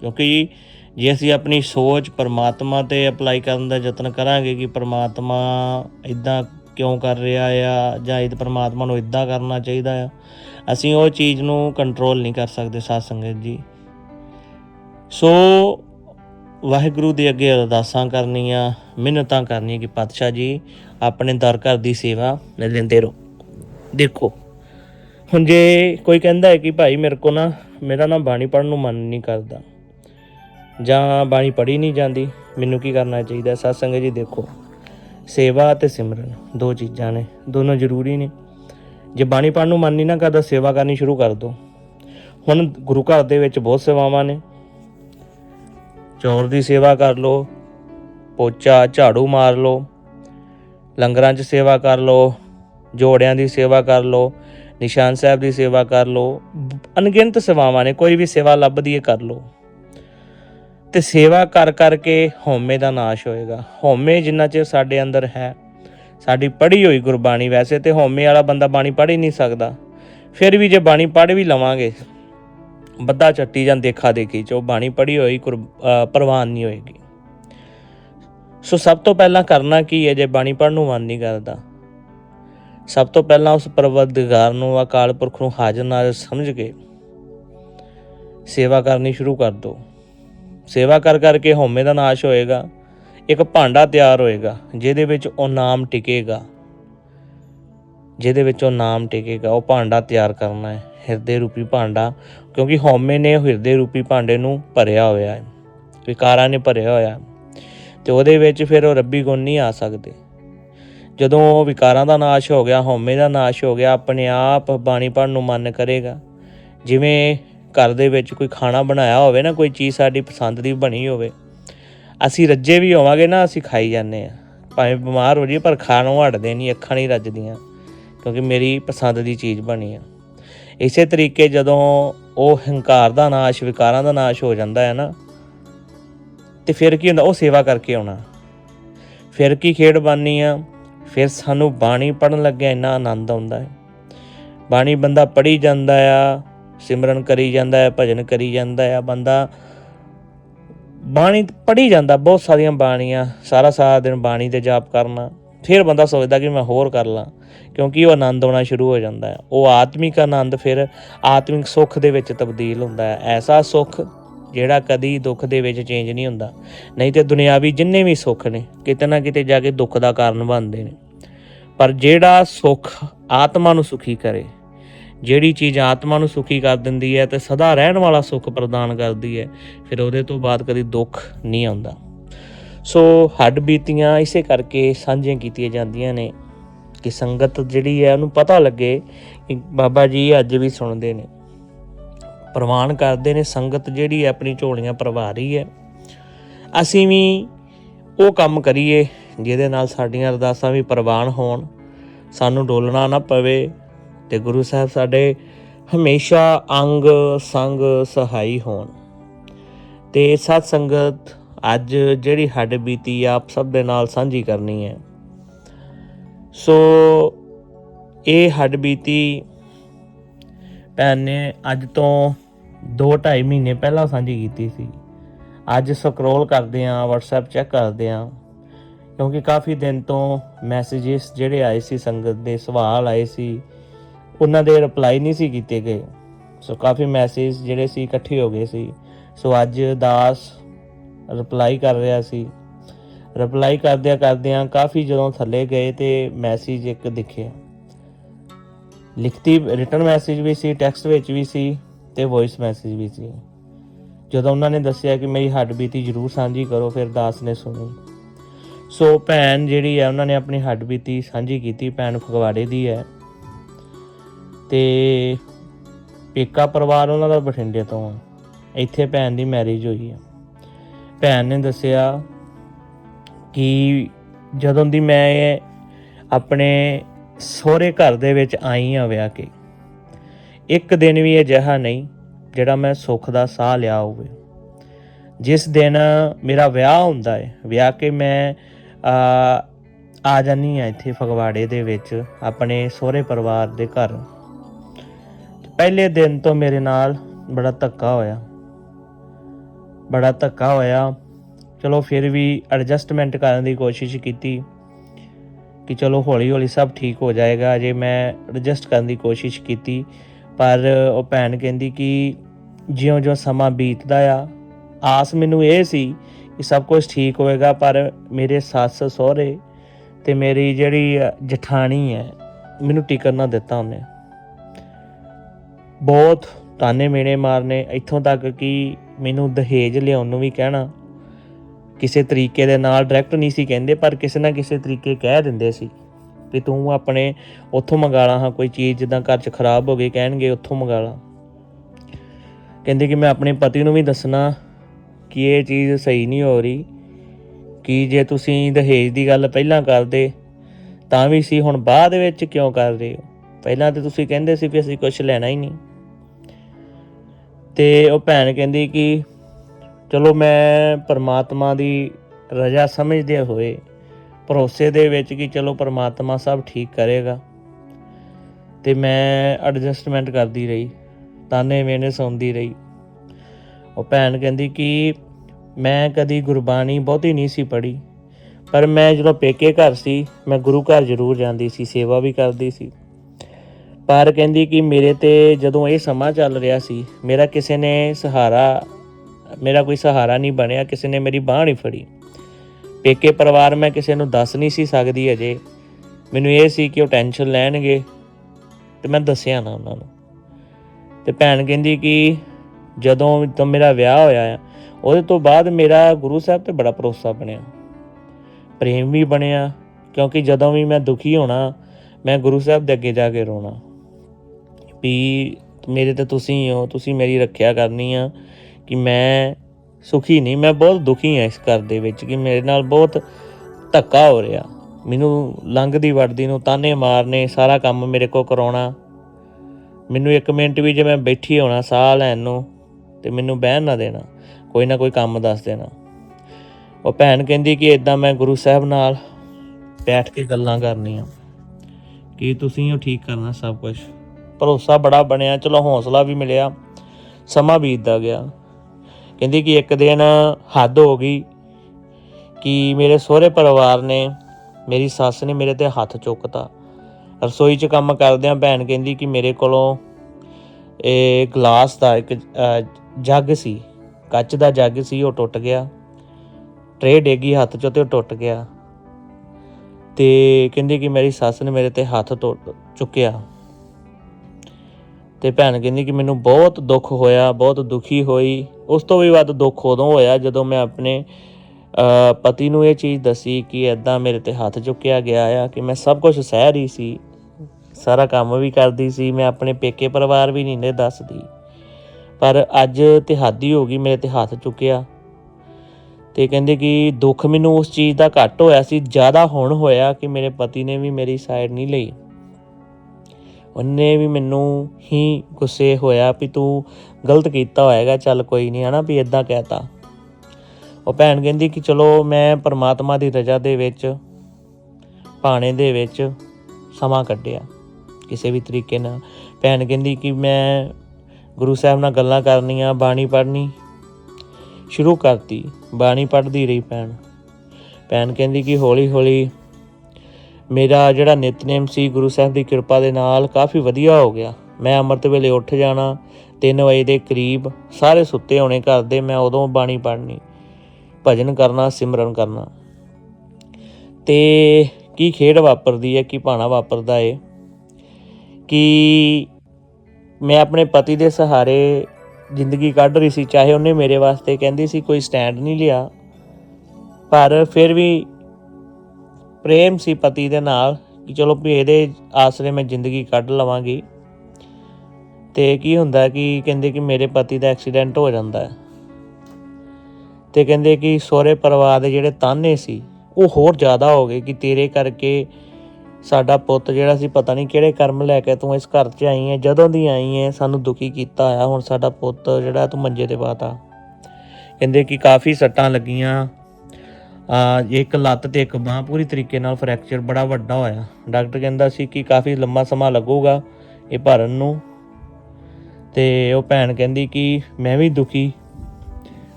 ਕਿਉਂਕਿ ਜੇ ਅਸੀਂ ਆਪਣੀ ਸੋਚ ਪਰਮਾਤਮਾ ਤੇ ਅਪਲਾਈ ਕਰਨ ਦਾ ਯਤਨ ਕਰਾਂਗੇ ਕਿ ਪਰਮਾਤਮਾ ਇਦਾਂ ਕਿਉਂ ਕਰ ਰਿਹਾ ਆ ਜਾਂ ਇਹ ਪਰਮਾਤਮਾ ਨੂੰ ਇਦਾਂ ਕਰਨਾ ਚਾਹੀਦਾ ਆ ਅਸੀਂ ਉਹ ਚੀਜ਼ ਨੂੰ ਕੰਟਰੋਲ ਨਹੀਂ ਕਰ ਸਕਦੇ ਸਾਧ ਸੰਗਤ ਜੀ। ਸੋ ਵਾਹਿਗੁਰੂ ਦੇ ਅੱਗੇ ਅਰਦਾਸਾਂ ਕਰਨੀਆਂ ਮਿਹਨਤਾਂ ਕਰਨੀਆਂ ਕਿ ਪਾਤਸ਼ਾਹ ਜੀ, ਆਪਣੇ ਦਰ ਘਰ ਦੀ ਸੇਵਾ ਲੈਂਦੇ ਰਹੋ। ਦੇਖੋ, ਹੁਣ ਜੇ ਕੋਈ ਕਹਿੰਦਾ ਹੈ ਕਿ ਭਾਈ ਮੇਰੇ ਕੋ ਨਾ, ਮੇਰਾ ਨਾ ਬਾਣੀ ਪੜਨ ਨੂੰ ਮਨ ਨਹੀਂ ਕਰਦਾ, ਜਾਂ ਬਾਣੀ ਪੜੀ ਨਹੀਂ ਜਾਂਦੀ, ਮੈਨੂੰ ਕੀ ਕਰਨਾ ਚਾਹੀਦਾ? ਸਾਧ ਸੰਗਤ ਜੀ ਦੇਖੋ, ਸੇਵਾ ਤੇ ਸਿਮਰਨ, ਦੋ ਚੀਜ਼ਾਂ ਨੇ, ਦੋਨੋਂ ਜ਼ਰੂਰੀ ਨੇ। ਜੇ ਬਾਣੀ ਪੜਨ ਨੂੰ ਮਨ ਨਹੀਂ ਨਾ ਕਰਦਾ ਸੇਵਾ ਕਰਨੀ ਸ਼ੁਰੂ ਕਰ ਦੋ। ਹੁਣ ਗੁਰੂ ਘਰ ਦੇ ਵਿੱਚ ਬਹੁਤ ਸੇਵਾਵਾਂ ਨੇ। ਚੌਰ ਦੀ ਸੇਵਾ ਕਰ ਲੋ ਪੋਚਾ, ਝਾੜੂ ਮਾਰ ਲੋ ਲੰਗਰਾਂ 'ਚ ਸੇਵਾ ਕਰ ਲੋ ਜੋੜਿਆਂ ਦੀ ਸੇਵਾ ਕਰ ਲੋ ਨਿਸ਼ਾਨ ਸਾਹਿਬ ਦੀ ਸੇਵਾ ਕਰ ਲੋ ਅਣਗਿਣਤ ਸੇਵਾਵਾਂ ਨੇ, ਕੋਈ ਵੀ ਸੇਵਾ ਲੱਭਦੀ ਹੈ ਕਰ ਲੋ ਤੇ ਸੇਵਾ ਕਰ ਕਰਕੇ ਹਉਮੈ ਦਾ ਨਾਸ਼ ਹੋਏਗਾ। ਹਉਮੈ ਜਿੰਨਾ ਚਿਰ ਸਾਡੇ ਅੰਦਰ ਹੈ ਸਾਡੀ ਪੜ੍ਹੀ ਹੋਈ ਗੁਰਬਾਣੀ ਵੈਸੇ ਤੇ ਹਉਮੈ ਵਾਲਾ ਬੰਦਾ ਬਾਣੀ ਪੜ੍ਹ ਹੀ ਨਹੀਂ ਸਕਦਾ। ਫਿਰ ਵੀ ਜੇ ਬਾਣੀ ਪੜ੍ਹ ਵੀ ਲਵਾਂਗੇ ਬੱਦਾ ਚੱਟੀ ਜਾਂ ਦੇਖਾ ਦੇਖੀ ਚ ਉਹ ਬਾਣੀ ਪੜ੍ਹੀ ਹੋਈ ਪ੍ਰਵਾਨ ਨਹੀਂ ਹੋਏਗੀ। ਸੋ ਸਭ ਤੋਂ ਪਹਿਲਾਂ ਕਰਨਾ ਕੀ ਹੈ ਜੇ ਬਾਣੀ ਪੜ੍ਹਨ ਨੂੰ ਮਨ ਨਹੀਂ ਕਰਦਾ? ਸਭ ਤੋਂ ਪਹਿਲਾਂ ਉਸ ਪਰਵਦਗਾਰ ਨੂੰ, ਅਕਾਲ ਪੁਰਖ ਨੂੰ ਹਾਜ਼ਰ ਨਾਜ਼ਰ ਸਮਝ ਕੇ ਸੇਵਾ ਕਰਨੀ ਸ਼ੁਰੂ ਕਰ ਦਿਓ ਸੇਵਾ ਕਰ ਕਰਕੇ ਹਉਮੈ ਦਾ ਨਾਸ਼ ਹੋਏਗਾ। ਇੱਕ ਭਾਂਡਾ ਤਿਆਰ ਹੋਏਗਾ, ਜਿਹਦੇ ਵਿੱਚ ਉਹ ਨਾਮ ਟਿਕੇਗਾ। ਜਿਹਦੇ ਵਿੱਚ ਉਹ ਨਾਮ ਟਿਕੇਗਾ, ਉਹ ਭਾਂਡਾ ਤਿਆਰ ਕਰਨਾ ਹੈ, ਹਿਰਦੇ ਰੂਪੀ ਭਾਂਡਾ, ਕਿਉਂਕਿ ਹਉਮੈ ਨੇ ਹਿਰਦੇ ਰੂਪੀ ਭਾਂਡੇ ਨੂੰ ਭਰਿਆ ਹੋਇਆ ਹੈ, ਵਿਕਾਰਾਂ ਨੇ ਭਰਿਆ ਹੋਇਆ ਹੈ। ਤੇ ਉਹਦੇ ਵਿੱਚ ਫਿਰ ਉਹ ਰੱਬੀ ਗੁਣ ਨਹੀਂ ਆ ਸਕਦੇ। ਜਦੋਂ ਉਹ ਵਿਕਾਰਾਂ ਦਾ ਨਾਸ਼ ਹੋ ਗਿਆ, ਹਉਮੈ ਦਾ ਨਾਸ਼ ਹੋ ਗਿਆ, ਆਪਣੇ ਆਪ ਬਾਣੀ ਪੜ੍ਹਨ ਨੂੰ ਮਨ ਕਰੇਗਾ। ਜਿਵੇਂ ਘਰ ਦੇ ਵਿੱਚ ਕੋਈ ਖਾਣਾ ਬਣਾਇਆ ਹੋਵੇ ਨਾ, ਕੋਈ ਚੀਜ਼ ਸਾਡੀ ਪਸੰਦ ਦੀ ਬਣੀ ਹੋਵੇ ਅਸੀਂ ਰੱਜੇ ਵੀ ਹੋਵਾਂਗੇ ਨਾ, ਅਸੀਂ ਖਾਈ ਜਾਂਦੇ ਆ ਭਾਵੇਂ ਬਿਮਾਰ ਹੋ ਜਾਈਏ, ਪਰ ਖਾਣੋਂ ਹਟਦੇ ਨਹੀਂ, ਅੱਖਾਂ ਨਹੀਂ ਰੱਜਦੀਆਂ, ਕਿਉਂਕਿ ਮੇਰੀ ਪਸੰਦ ਦੀ ਚੀਜ਼ ਬਣੀ ਆ। ਇਸੇ ਤਰੀਕੇ ਜਦੋਂ ਉਹ ਹੰਕਾਰ ਦਾ ਨਾਸ਼, ਵਿਕਾਰਾਂ ਦਾ ਨਾਸ਼ ਹੋ ਜਾਂਦਾ ਹੈ ਨਾ, ਤੇ ਫਿਰ ਕੀ ਹੁੰਦਾ? ਉਹ ਸੇਵਾ ਕਰਕੇ ਆਉਣਾ। ਫਿਰ ਕੀ ਖੇਡ ਬਾਨੀ ਆ? ਫਿਰ ਸਾਨੂੰ ਬਾਣੀ ਪੜਨ ਲੱਗਿਆ ਇੰਨਾ ਆਨੰਦ ਆਉਂਦਾ ਹੈ। ਬਾਣੀ ਬੰਦਾ ਪੜੀ ਜਾਂਦਾ ਆ, ਸਿਮਰਨ ਕਰੀ ਜਾਂਦਾ ਹੈ, ਭਜਨ ਕਰੀ ਜਾਂਦਾ ਆ ਬੰਦਾ ਬਾਣੀ ਪੜੀ ਜਾਂਦਾ, ਬਹੁਤ ਸਾਰੀਆਂ ਬਾਣੀਆਂ, ਸਾਰਾ ਸਾਰਾ ਦਿਨ ਬਾਣੀ ਤੇ ਜਾਪ ਕਰਨਾ, ਫਿਰ ਬੰਦਾ ਸੋਚਦਾ ਕਿ ਮੈਂ ਹੋਰ ਕਰ ਲਾਂ, ਕਿਉਂਕਿ ਉਹ ਆਨੰਦ ਆਉਣਾ ਸ਼ੁਰੂ ਹੋ ਜਾਂਦਾ ਹੈ। ਉਹ ਆਤਮਿਕ ਆਨੰਦ ਫਿਰ ਆਤਮਿਕ ਸੁੱਖ ਦੇ ਵਿੱਚ ਤਬਦੀਲ ਹੁੰਦਾ ਹੈ। ਐਸਾ ਸੁੱਖ ਜਿਹੜਾ ਕਦੀ ਦੁੱਖ ਦੇ ਵਿੱਚ ਚੇਂਜ ਨਹੀਂ ਹੁੰਦਾ, ਨਹੀਂ ਤੇ ਦੁਨਿਆਵੀ ਜਿੰਨੇ ਵੀ ਸੁੱਖ ਨੇ, ਕਿਤੇ ਨਾ ਕਿਤੇ ਜਾ ਕੇ ਦੁੱਖ ਦਾ ਕਾਰਨ ਬਣਦੇ ਨੇ। ਪਰ ਜਿਹੜਾ ਸੁੱਖ ਆਤਮਾ ਨੂੰ ਸੁਖੀ ਕਰੇ ਜਿਹੜੀ ਚੀਜ਼ ਆਤਮਾ ਨੂੰ ਸੁਖੀ ਕਰ ਦਿੰਦੀ ਹੈ ਤੇ ਸਦਾ ਰਹਿਣ ਵਾਲਾ ਸੁੱਖ ਪ੍ਰਦਾਨ ਕਰਦੀ ਹੈ, ਫਿਰ ਉਹਦੇ ਤੋਂ ਬਾਅਦ ਕਦੀ ਦੁੱਖ ਨਹੀਂ ਆਉਂਦਾ। ਸੋ ਹੱਡ ਬੀਤੀਆਂ ਇਸੇ ਕਰਕੇ ਸਾਂਝੀਆਂ ਕੀਤੀਆਂ ਜਾਂਦੀਆਂ ਨੇ ਕਿ ਸੰਗਤ ਜਿਹੜੀ ਹੈ ਉਹਨੂੰ ਪਤਾ ਲੱਗੇ ਕਿ ਬਾਬਾ ਜੀ ਅੱਜ ਵੀ ਸੁਣਦੇ ਨੇ। ਪ੍ਰਵਾਨ ਕਰਦੇ ਨੇ, ਸੰਗਤ ਜਿਹੜੀ ਹੈ ਆਪਣੀ ਝੋਲੀਆਂ ਭਰਵਾ ਰਹੀ ਹੈ। ਅਸੀਂ ਵੀ ਉਹ ਕੰਮ ਕਰੀਏ ਜਿਹਦੇ ਨਾਲ ਸਾਡੀਆਂ ਅਰਦਾਸਾਂ ਵੀ ਪ੍ਰਵਾਨ ਹੋਣ, ਸਾਨੂੰ ਡੋਲਣਾ ਨਾ ਪਵੇ ਤੇ ਗੁਰੂ ਸਾਹਿਬ ਸਾਡੇ ਹਮੇਸ਼ਾ ਅੰਗ, ਸੰਗ ਸਹਾਈ ਹੋਣ। ਤੇ ਸਤ ਸੰਗਤ, ਅੱਜ ਜਿਹੜੀ ਹੱਡ ਬੀਤੀ ਆਪ ਸਭ ਦੇ ਨਾਲ ਸਾਂਝੀ ਕਰਨੀ ਹੈ। ਸੋ ਇਹ ਹੱਡ ਬੀਤੀ ਭੈਣ ਨੇ ਅੱਜ ਤੋਂ 2.5 ਮਹੀਨੇ ਪਹਿਲਾਂ ਸਾਂਝੀ ਕੀਤੀ ਸੀ। ਅੱਜ ਸਕਰੋਲ ਕਰਦੇ ਆਂ WhatsApp ਚੈੱਕ ਕਰਦੇ ਆਂ ਕਿਉਂਕਿ ਕਾਫੀ ਦਿਨ ਤੋਂ ਮੈਸੇजेस ਜਿਹੜੇ ਆਏ ਸੀ, ਸੰਗਤ ਦੇ ਸਵਾਲ ਆਏ ਸੀ ਉਹਨਾਂ ਦੇ ਰਿਪਲਾਈ ਨਹੀਂ ਸੀ ਕੀਤੇ ਗਏ। ਸੋ ਕਾਫੀ ਮੈਸੇਜ ਜਿਹੜੇ ਸੀ, ਇਕੱਠੇ ਹੋ ਗਏ ਸੀ। ਸੋ ਅੱਜ ਦਾਸ ਰਿਪਲਾਈ ਕਰ ਰਿਹਾ ਸੀ। ਰਿਪਲਾਈ ਕਰਦਿਆਂ ਕਰਦਿਆਂ ਕਾਫੀ ਜਦੋਂ ਥੱਲੇ ਗਏ ਤੇ ਮੈਸੇਜ ਇੱਕ ਦਿਖਿਆ। ਲਿਖਤੀ ਰਿਟਰਨ ਮੈਸੇਜ ਵੀ ਸੀ ਟੈਕਸਟ ਵਿੱਚ ਵੀ ਸੀ ਤੇ ਵੌਇਸ ਮੈਸੇਜ ਵੀ ਸੀ। ਜਦੋਂ ਉਹਨਾਂ ਨੇ ਦੱਸਿਆ ਕਿ ਮੇਰੀ ਹੱਡ ਬੀਤੀ, ਜ਼ਰੂਰ ਸਾਂਝੀ ਕਰੋ, ਫਿਰ ਦਾਸ ਨੇ ਸੁਣੀ। ਸੋ ਭੈਣ ਜਿਹੜੀ ਹੈ, ਉਹਨਾਂ ਨੇ ਆਪਣੀ ਹੱਡ ਬੀਤੀ ਸਾਂਝੀ ਕੀਤੀ, ਭੈਣ ਫਗਵਾੜੇ ਦੀ ਹੈ। ਤੇ ਪੇਕਾ ਪਰਿਵਾਰ ਉਹਨਾਂ ਦਾ ਬਠਿੰਡੇ ਤੋਂ ਆ। ਇੱਥੇ ਭੈਣ ਦੀ ਮੈਰਿਜ ਹੋਈ ਆ। ਭੈਣ ਨੇ ਦੱਸਿਆ ਕਿ ਜਦੋਂ ਦੀ ਮੈਂ ਆਪਣੇ ਸਹੁਰੇ ਘਰ ਦੇ ਵਿੱਚ ਆਈ ਆ ਵਿਆਹ ਕੇ, ਇੱਕ ਦਿਨ ਵੀ ਅਜਿਹਾ ਨਹੀਂ ਜਿਹੜਾ ਮੈਂ ਸੁੱਖ ਦਾ ਸਾਹ ਲਿਆ ਹੋਵੇ। ਜਿਸ ਦਿਨ ਮੇਰਾ ਵਿਆਹ ਹੁੰਦਾ ਹੈ ਵਿਆਹ ਕੇ ਮੈਂ ਆ ਆ ਜਾਨੀ ਆ ਇੱਥੇ ਫਗਵਾੜੇ ਦੇ ਵਿੱਚ ਆਪਣੇ ਸਹੁਰੇ ਪਰਿਵਾਰ ਦੇ ਘਰ। ਪਹਿਲੇ ਦਿਨ ਤੋਂ ਮੇਰੇ ਨਾਲ ਬੜਾ ਧੱਕਾ ਹੋਇਆ। ਬੜਾ ਧੱਕਾ ਹੋਇਆ। ਚਲੋ ਫਿਰ ਵੀ ਐਡਜਸਟਮੈਂਟ ਕਰਨ ਦੀ ਕੋਸ਼ਿਸ਼ ਕੀਤੀ ਕਿ ਚਲੋ ਹੌਲੀ ਹੌਲੀ ਸਭ ਠੀਕ ਹੋ ਜਾਏਗਾ। ਜੇ ਮੈਂ ਐਡਜਸਟ ਕਰਨ ਦੀ ਕੋਸ਼ਿਸ਼ ਕੀਤੀ। ਪਰ ਉਹ ਭੈਣ ਕਹਿੰਦੀ ਕਿ ਜਿਉਂ-ਜਿਉਂ ਸਮਾਂ ਬੀਤਦਾ ਆ, ਆਸ ਮੈਨੂੰ ਇਹ ਸੀ ਕਿ ਸਭ ਕੁਝ ਠੀਕ ਹੋਏਗਾ, ਪਰ ਮੇਰੇ ਸੱਸ ਸਹੁਰੇ ਤੇ ਮੇਰੀ ਜਿਹੜੀ ਜਠਾਣੀ ਹੈ, ਮੈਨੂੰ ਟਿਕਣ ਨਾ ਦਿੱਤਾ ਉਹਨੇ। ਬਹੁਤ ਤਾਨੇ ਮੇਣੇ ਮਾਰਨੇ, ਇੱਥੋਂ ਤੱਕ ਕਿ ਮੈਨੂੰ ਦਹੇਜ ਲਿਆਉਣ ਨੂੰ ਵੀ ਕਹਿਣਾ, ਕਿਸੇ ਤਰੀਕੇ ਦੇ ਨਾਲ ਡਾਇਰੈਕਟ ਨਹੀਂ ਸੀ ਕਹਿੰਦੇ, ਪਰ ਕਿਸੇ ਨਾ ਕਿਸੇ ਤਰੀਕੇ ਕਹਿ ਦਿੰਦੇ ਸੀ ਵੀ ਤੂੰ ਆਪਣੇ ਉੱਥੋਂ ਮੰਗਾ ਲਾ, ਹਾਂ, ਕੋਈ ਚੀਜ਼ ਜਿੱਦਾਂ ਘਰ 'ਚ ਖਰਾਬ ਹੋ ਗਈ, ਕਹਿਣਗੇ ਉੱਥੋਂ ਮੰਗਾ ਲਾ। ਕਹਿੰਦੇ ਕਿ ਮੈਂ ਆਪਣੇ ਪਤੀ ਨੂੰ ਵੀ ਦੱਸਣਾ ਕਿ ਇਹ ਚੀਜ਼ ਸਹੀ ਨਹੀਂ ਹੋ ਰਹੀ, ਕਿ ਜੇ ਤੁਸੀਂ ਦਹੇਜ ਦੀ ਗੱਲ ਪਹਿਲਾਂ ਕਰਦੇ, ਤਾਂ ਵੀ ਸੀ, ਹੁਣ ਬਾਅਦ ਵਿੱਚ ਕਿਉਂ ਕਰ ਰਹੇ ਹੋ? ਪਹਿਲਾਂ ਤੇ ਤੁਸੀਂ ਕਹਿੰਦੇ ਸੀ ਵੀ ਅਸੀਂ ਕੁਝ ਲੈਣਾ ਹੀ ਨਹੀਂ। ਤੇ ਉਹ ਭੈਣ ਕਹਿੰਦੀ ਕਿ ਚਲੋ ਮੈਂ ਪਰਮਾਤਮਾ ਦੀ ਰਜ਼ਾ ਸਮਝਦੇ ਹੋਏ ਭਰੋਸੇ ਦੇ ਵਿੱਚ ਕਿ ਚਲੋ ਪਰਮਾਤਮਾ ਸਭ ਠੀਕ ਕਰੇਗਾ ਤੇ ਮੈਂ ਐਡਜਸਟਮੈਂਟ ਕਰਦੀ ਰਹੀ, ਤਾਨੇ ਮੇਨੇ ਸੌਂਦੀ ਰਹੀ। ਉਹ ਭੈਣ ਕਹਿੰਦੀ ਕਿ ਮੈਂ ਕਦੀ ਗੁਰਬਾਣੀ ਬਹੁਤੀ ਨਹੀਂ ਸੀ ਪੜ੍ਹੀ, ਪਰ ਮੈਂ ਜਦੋਂ ਪੇਕੇ ਘਰ ਸੀ, ਮੈਂ ਗੁਰੂ ਘਰ ਜ਼ਰੂਰ ਜਾਂਦੀ ਸੀ, ਸੇਵਾ ਵੀ ਕਰਦੀ ਸੀ। ਪਰ ਕਹਿੰਦੀ ਕਿ ਮੇਰੇ ਤੇ ਜਦੋਂ ਇਹ ਸਮਾਂ ਚੱਲ ਰਿਹਾ ਸੀ, ਮੇਰਾ ਕਿਸੇ ਨੇ ਸਹਾਰਾ, ਮੇਰਾ ਕੋਈ ਸਹਾਰਾ ਨਹੀਂ ਬਣਿਆ, ਕਿਸੇ ਨੇ ਮੇਰੀ ਬਾਹ ਨਹੀਂ ਫੜੀ। ਪੇਕੇ ਪਰਿਵਾਰ ਮੈਂ ਕਿਸੇ ਨੂੰ ਦੱਸ ਨਹੀਂ ਸੀ ਸਕਦੀ ਅਜੇ। ਮੈਨੂੰ ਇਹ ਸੀ ਕਿ ਉਹ ਟੈਨਸ਼ਨ ਲੈਣਗੇ ਤੇ ਮੈਂ ਦੱਸਿਆ ਨਾ ਉਹਨਾਂ ਨੂੰ। ਤੇ ਭੈਣ ਕਹਿੰਦੀ ਕਿ ਜਦੋਂ ਤੋਂ ਮੇਰਾ ਵਿਆਹ ਹੋਇਆ ਆ, ਉਹਦੇ ਤੋਂ ਬਾਅਦ ਮੇਰਾ ਗੁਰੂ ਸਾਹਿਬ ਤੇ ਬੜਾ ਭਰੋਸਾ ਬਣਿਆ। ਪ੍ਰੇਮ ਵੀ ਬਣਿਆ, ਕਿਉਂਕਿ ਜਦੋਂ ਵੀ ਮੈਂ ਦੁਖੀ ਹੋਣਾ, ਮੈਂ ਗੁਰੂ ਸਾਹਿਬ ਦੇ ਅੱਗੇ ਜਾ ਕੇ ਰੋਣਾ। ਵੀ ਮੇਰੇ ਤੇ ਤੁਸੀਂ ਹੋ, ਤੁਸੀਂ ਮੇਰੀ ਰੱਖਿਆ ਕਰਨੀ ਆ ਕਿ ਮੈਂ ਸੁਖੀ ਨਹੀਂ, ਮੈਂ ਬਹੁਤ ਦੁਖੀ ਹਾਂ ਇਸ ਘਰ ਦੇ ਵਿੱਚ ਕਿ ਮੇਰੇ ਨਾਲ ਬਹੁਤ ਧੱਕਾ ਹੋ ਰਿਹਾ। ਮੈਨੂੰ ਲੰਘਦੀ ਵੜਦੀ ਨੂੰ ਤਾਨੇ ਮਾਰਨੇ, ਸਾਰਾ ਕੰਮ ਮੇਰੇ ਕੋ ਕਰਾਉਣਾ। ਮੈਨੂੰ ਇੱਕ ਮਿੰਟ ਵੀ ਜੇ ਮੈਂ ਬੈਠੀ ਹੋਣਾ ਸਾਹ ਲੈਣ ਨੂੰ ਤੇ ਮੈਨੂੰ ਬਹਿਣ ਨਾ ਦੇਣਾ, ਕੋਈ ਨਾ ਕੋਈ ਕੰਮ ਦੱਸ ਦੇਣਾ। ਉਹ ਭੈਣ ਕਹਿੰਦੀ ਕਿ ਇਦਾਂ ਮੈਂ ਗੁਰੂ ਸਾਹਿਬ ਨਾਲ ਬੈਠ ਕੇ ਗੱਲਾਂ ਕਰਨੀਆਂ। ਕਿ ਤੁਸੀਂ ਉਹ ਠੀਕ ਕਰਨਾ ਸਭ ਕੁਝ ਭਰੋਸਾ ਬੜਾ ਬਣਿਆ, ਚਲੋ ਹੌਸਲਾ ਵੀ ਮਿਲਿਆ, ਸਮਾਂ ਬੀਤਦਾ ਗਿਆ। ਕਹਿੰਦੀ ਕਿ ਇੱਕ ਦਿਨ ਹੱਦ ਹੋ ਗਈ ਕਿ ਮੇਰੇ ਸਹੁਰੇ ਪਰਿਵਾਰ ਨੇ ਮੇਰੀ ਸੱਸ ਨੇ ਮੇਰੇ ਤੇ ਹੱਥ ਚੁੱਕਤਾ। ਰਸੋਈ 'ਚ ਕੰਮ ਕਰਦਿਆਂ ਭੈਣ ਕਹਿੰਦੀ ਕਿ ਮੇਰੇ ਕੋਲੋਂ ਇਹ ਗਲਾਸ ਦਾ ਇੱਕ ਜੱਗ ਸੀ, ਕੱਚ ਦਾ ਜੱਗ ਸੀ, ਉਹ ਟੁੱਟ ਗਿਆ। ਟਰੇ ਡੇਗੀ ਹੱਥ 'ਚੋਂ ਤੇ ਉਹ ਟੁੱਟ ਗਿਆ। ਤੇ ਕਹਿੰਦੀ ਕਿ ਮੇਰੀ ਸੱਸ ਨੇ ਮੇਰੇ ਤੇ ਹੱਥ ਟੁੱਟ ਚੁੱਕਿਆ। ਤੇ ਭੈਣ ਕਹਿੰਦੀ ਕਿ ਮੈਨੂੰ ਬਹੁਤ ਦੁੱਖ ਹੋਇਆ, ਬਹੁਤ ਦੁਖੀ ਹੋਈ। ਉਸ ਤੋਂ ਵੀ ਵੱਧ ਦੁੱਖ ਉਦੋਂ ਹੋਇਆ ਜਦੋਂ ਮੈਂ ਆਪਣੇ ਪਤੀ ਨੂੰ ਇਹ ਚੀਜ਼ ਦੱਸੀ ਕਿ ਐਦਾਂ ਮੇਰੇ ਤੇ ਹੱਥ ਚੁੱਕਿਆ ਗਿਆ ਆ, ਕਿ ਮੈਂ ਸਭ ਕੁਝ ਸਹਿ ਰਹੀ ਸੀ। ਸਾਰਾ ਕੰਮ ਵੀ ਕਰਦੀ ਸੀ, ਮੈਂ ਆਪਣੇ ਪੇਕੇ ਪਰਿਵਾਰ ਵੀ ਨਹੀਂ ਨੇ ਦੱਸਦੀ। ਪਰ ਅੱਜ ਤੇ ਹੱਦ ਹੋ ਗਈ, ਮੇਰੇ ਤੇ ਹੱਥ ਚੁੱਕਿਆ। ਤੇ ਕਹਿੰਦੇ ਕਿ ਦੁੱਖ ਮੈਨੂੰ ਉਸ ਚੀਜ਼ ਦਾ ਘੱਟ ਹੋਇਆ ਸੀ, ਜ਼ਿਆਦਾ ਹੁਣ ਹੋਇਆ ਕਿ ਮੇਰੇ ਪਤੀ ਨੇ ਵੀ ਮੇਰੀ ਸਾਈਡ ਨਹੀਂ ਲਈ। ਉਹਨੇ ਵੀ ਮੈਨੂੰ ਹੀ ਗੁੱਸੇ ਹੋਇਆ ਵੀ ਤੂੰ ਗਲਤ ਕੀਤਾ ਹੋਏਗਾ ਚੱਲ ਕੋਈ ਨਹੀਂ ਹਨਾ, ਵੀ ਇਦਾਂ ਕਹਿਤਾ। ਉਹ ਭੈਣ ਕਹਿੰਦੀ ਕਿ ਚਲੋ ਮੈਂ ਪਰਮਾਤਮਾ ਦੀ ਰਜ਼ਾ ਦੇ ਵਿੱਚ ਪਾਣੇ ਦੇ ਵਿੱਚ ਸਮਾਂ ਕੱਢਿਆ, ਕਿਸੇ ਵੀ ਤਰੀਕੇ ਨਾਲ। ਭੈਣ ਕਹਿੰਦੀ ਕਿ ਮੈਂ ਗੁਰੂ ਸਾਹਿਬ ਨਾਲ ਗੱਲਾਂ ਕਰਨੀਆਂ, ਬਾਣੀ ਪੜ੍ਹਨੀ ਸ਼ੁਰੂ ਕਰਤੀ, ਬਾਣੀ ਪੜ੍ਹਦੀ ਰਹੀ ਭੈਣ। ਭੈਣ ਕਹਿੰਦੀ ਕਿ ਹੌਲੀ ਹੌਲੀ ਮੇਰਾ ਜਿਹੜਾ ਨਿਤਨੇਮ ਸੀ ਗੁਰੂ ਸਾਹਿਬ ਦੀ ਕਿਰਪਾ ਦੇ ਨਾਲ ਕਾਫੀ ਵਧੀਆ ਹੋ ਗਿਆ। ਮੈਂ ਅੰਮ੍ਰਿਤ ਵੇਲੇ ਉੱਠ ਜਾਣਾ 3 ਵਜੇ ਦੇ ਕਰੀਬ ਸਾਰੇ ਸੁੱਤੇ ਹੋਣੇ ਘਰ ਦੇ, ਮੈਂ ਉਦੋਂ ਬਾਣੀ ਪੜ੍ਹਨੀ, ਭਜਨ ਕਰਨਾ, ਸਿਮਰਨ ਕਰਨਾ। ਤੇ ਕੀ ਖੇਡ ਵਾਪਰਦੀ ਹੈ, ਕੀ ਭਾਣਾ ਵਾਪਰਦਾ ਏ? ਕਿ ਮੈਂ ਆਪਣੇ ਪਤੀ ਦੇ ਸਹਾਰੇ ਜ਼ਿੰਦਗੀ ਕੱਢ ਰਹੀ ਸੀ, ਚਾਹੇ ਉਹਨੇ ਮੇਰੇ ਵਾਸਤੇ ਕਹਿੰਦੀ ਸੀ, ਕੋਈ ਸਟੈਂਡ ਨਹੀਂ ਲਿਆ। ਪਰ ਫਿਰ ਵੀ ਪ੍ਰੇਮ ਸੀ ਪਤੀ ਦੇ ਨਾਲ ਕਿ ਚਲੋ ਵੀ ਇਹਦੇ ਆਸਰੇ ਮੈਂ ਜ਼ਿੰਦਗੀ ਕੱਢ ਲਵਾਂਗੀ। ਤੇ ਕੀ ਹੁੰਦਾ ਕਿ ਕਹਿੰਦੇ ਕਿ ਮੇਰੇ ਪਤੀ ਦਾ ਐਕਸੀਡੈਂਟ ਹੋ ਜਾਂਦਾ ਹੈ। ਤੇ ਕਹਿੰਦੇ ਕਿ ਸਹੁਰੇ ਪਰਿਵਾਰ ਦੇ ਜਿਹੜੇ ਤਾਨੇ ਸੀ, ਉਹ ਹੋਰ ਜ਼ਿਆਦਾ ਹੋ ਗਏ ਕਿ ਤੇਰੇ ਕਰਕੇ ਸਾਡਾ ਪੁੱਤ ਜਿਹੜਾ ਸੀ ਪਤਾ ਨਹੀਂ ਕਿਹੜੇ ਕਰਮ ਲੈ ਕੇ ਤੂੰ ਇਸ ਘਰ 'ਚ ਆਈ ਹੈ, ਜਦੋਂ ਦੀ ਆਈ ਹੈ, ਸਾਨੂੰ ਦੁਖੀ ਕੀਤਾ ਆ ਹੁਣ ਸਾਡਾ ਪੁੱਤ ਜਿਹੜਾ ਤੂੰ ਮੰਜੇ ਤੇ ਪਾਤਾ। ਕਹਿੰਦੇ ਕਿ ਕਾਫੀ ਸੱਟਾਂ ਲੱਗੀਆਂ। ਇੱਕ ਲੱਤ ਤੇ ਇੱਕ ਬਾਹ ਪੂਰੀ ਤਰੀਕੇ ਨਾਲ ਫ੍ਰੈਕਚਰ ਬੜਾ ਵੱਡਾ ਹੋਇਆ। ਡਾਕਟਰ ਕਹਿੰਦਾ ਸੀ ਕਿ ਕਾਫੀ ਲੰਮਾ ਸਮਾਂ ਲੱਗੂਗਾ ਇਹ ਭਰਨ ਨੂੰ। ਤੇ ਉਹ ਭੈਣ ਕਹਿੰਦੀ ਕਿ ਮੈਂ ਵੀ ਦੁਖੀ।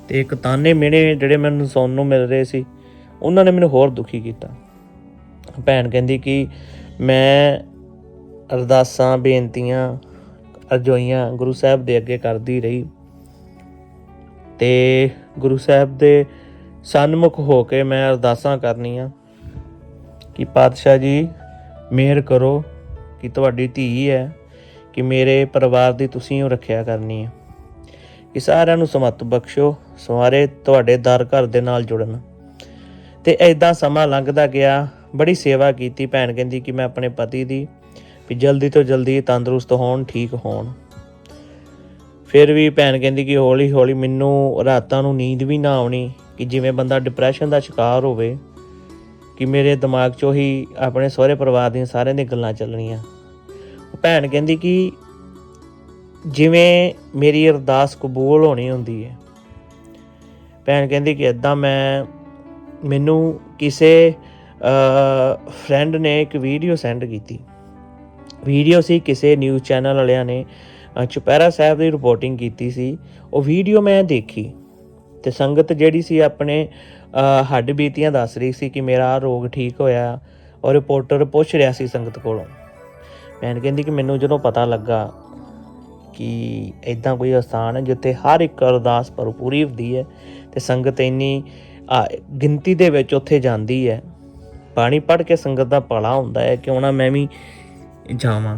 ਤੇ ਇੱਕ ਤਾਨੇ ਮਿਹਣੇ ਜਿਹੜੇ ਮੈਨੂੰ ਸੁਣਨ ਨੂੰ ਮਿਲ ਰਹੇ ਸੀ, ਉਹਨਾਂ ਨੇ ਮੈਨੂੰ ਹੋਰ ਦੁਖੀ ਕੀਤਾ। ਭੈਣ ਕਹਿੰਦੀ ਕਿ ਮੈਂ ਅਰਦਾਸਾਂ, ਬੇਨਤੀਆਂ, ਅਰਜ਼ੋਈਆਂ ਗੁਰੂ ਸਾਹਿਬ ਦੇ ਅੱਗੇ ਕਰਦੀ ਰਹੀ। ਤੇ ਗੁਰੂ ਸਾਹਿਬ ਦੇ ਸਨਮੁਖ ਹੋ ਕੇ ਮੈਂ ਅਰਦਾਸਾਂ ਕਰਨੀਆਂ ਕਿ ਪਾਤਸ਼ਾਹ ਜੀ, ਮਿਹਰ ਕਰੋ ਕਿ ਤੁਹਾਡੀ ਧੀ ਹੈ, ਕਿ ਮੇਰੇ ਪਰਿਵਾਰ ਦੀ ਤੁਸੀਂ ਉਹ ਰੱਖਿਆ ਕਰਨੀ ਹੈ। ਕਿ ਸਾਰਿਆਂ ਨੂੰ ਸਮਤ ਬਖਸ਼ੋ ਸਾਰੇ ਤੁਹਾਡੇ ਦਰ ਘਰ ਦੇ ਨਾਲ ਜੁੜਨ। ਤੇ ਐਦਾਂ ਸਮਾਂ ਲੰਘਦਾ ਗਿਆ, ਬੜੀ ਸੇਵਾ ਕੀਤੀ ਭੈਣ ਕਹਿੰਦੀ ਕਿ ਮੈਂ ਆਪਣੇ ਪਤੀ ਦੀ, ਵੀ ਜਲਦੀ ਤੋਂ ਜਲਦੀ ਤੰਦਰੁਸਤ ਹੋਣ, ਠੀਕ ਹੋਣ। ਫਿਰ ਵੀ ਭੈਣ ਕਹਿੰਦੀ ਕਿ ਹੌਲੀ ਹੌਲੀ ਮੈਨੂੰ ਰਾਤਾਂ ਨੂੰ ਨੀਂਦ ਵੀ ਨਾ ਆਉਣੀ ਕਿ ਜਿਵੇਂ ਬੰਦਾ ਡਿਪਰੈਸ਼ਨ ਦਾ ਸ਼ਿਕਾਰ ਹੋਵੇ, ਕਿ ਮੇਰੇ ਦਿਮਾਗ 'ਚੋਂ ਹੀ ਆਪਣੇ ਸਹੁਰੇ ਪਰਿਵਾਰ ਦੀਆਂ ਸਾਰਿਆਂ ਦੀਆਂ ਗੱਲਾਂ ਚੱਲਣੀਆਂ। ਭੈਣ ਕਹਿੰਦੀ ਕਿ ਜਿਵੇਂ ਮੇਰੀ ਅਰਦਾਸ ਕਬੂਲ ਹੋਣੀ ਹੁੰਦੀ ਹੈ। ਭੈਣ ਕਹਿੰਦੀ ਕਿ ਇਦਾਂ ਮੈਂ, ਮੈਨੂੰ ਕਿਸੇ ਫਰੈਂਡ ਨੇ ਇੱਕ ਵੀਡੀਓ ਸੈਂਡ ਕੀਤੀ। ਵੀਡੀਓ ਸੀ ਕਿਸੇ ਨਿਊਜ਼ ਚੈਨਲ ਵਾਲਿਆਂ ਨੇ ਚੁਪਹਿਰਾ ਸਾਹਿਬ ਦੀ ਰਿਪੋਰਟਿੰਗ ਕੀਤੀ ਸੀ। ਉਹ ਵੀਡੀਓ ਮੈਂ ਦੇਖੀ। ਤੇ ਸੰਗਤ ਜਿਹੜੀ ਸੀ ਆਪਣੇ ਹੱਡ ਬੀਤੀਆਂ ਦੱਸ ਰਹੀ ਸੀ ਕਿ ਮੇਰਾ ਰੋਗ ਠੀਕ ਹੋਇਆ ਔਰ ਰਿਪੋਰਟਰ ਪੁੱਛ ਰਿਹਾ ਸੀ ਸੰਗਤ ਕੋਲੋਂ। ਭੈਣ ਕਹਿੰਦੀ ਕਿ ਮੈਨੂੰ ਜਦੋਂ ਪਤਾ ਲੱਗਾ ਕਿ ਇਦਾਂ ਕੋਈ ਅਸਥਾਨ ਹੈ ਜਿੱਥੇ ਹਰ ਇੱਕ ਅਰਦਾਸ ਭਰਪੂਰੀ ਹੁੰਦੀ ਹੈ ਤੇ ਸੰਗਤ ਇੰਨੀ ਆ, ਗਿਣਤੀ ਦੇ ਵਿੱਚ ਉੱਥੇ ਜਾਂਦੀ ਹੈ ਬਾਣੀ ਪੜ੍ਹ ਕੇ ਸੰਗਤ ਦਾ ਭਲਾ ਹੁੰਦਾ ਹੈ ਕਿਉਂ ਨਾ ਮੈਂ ਵੀ ਜਾਵਾਂ।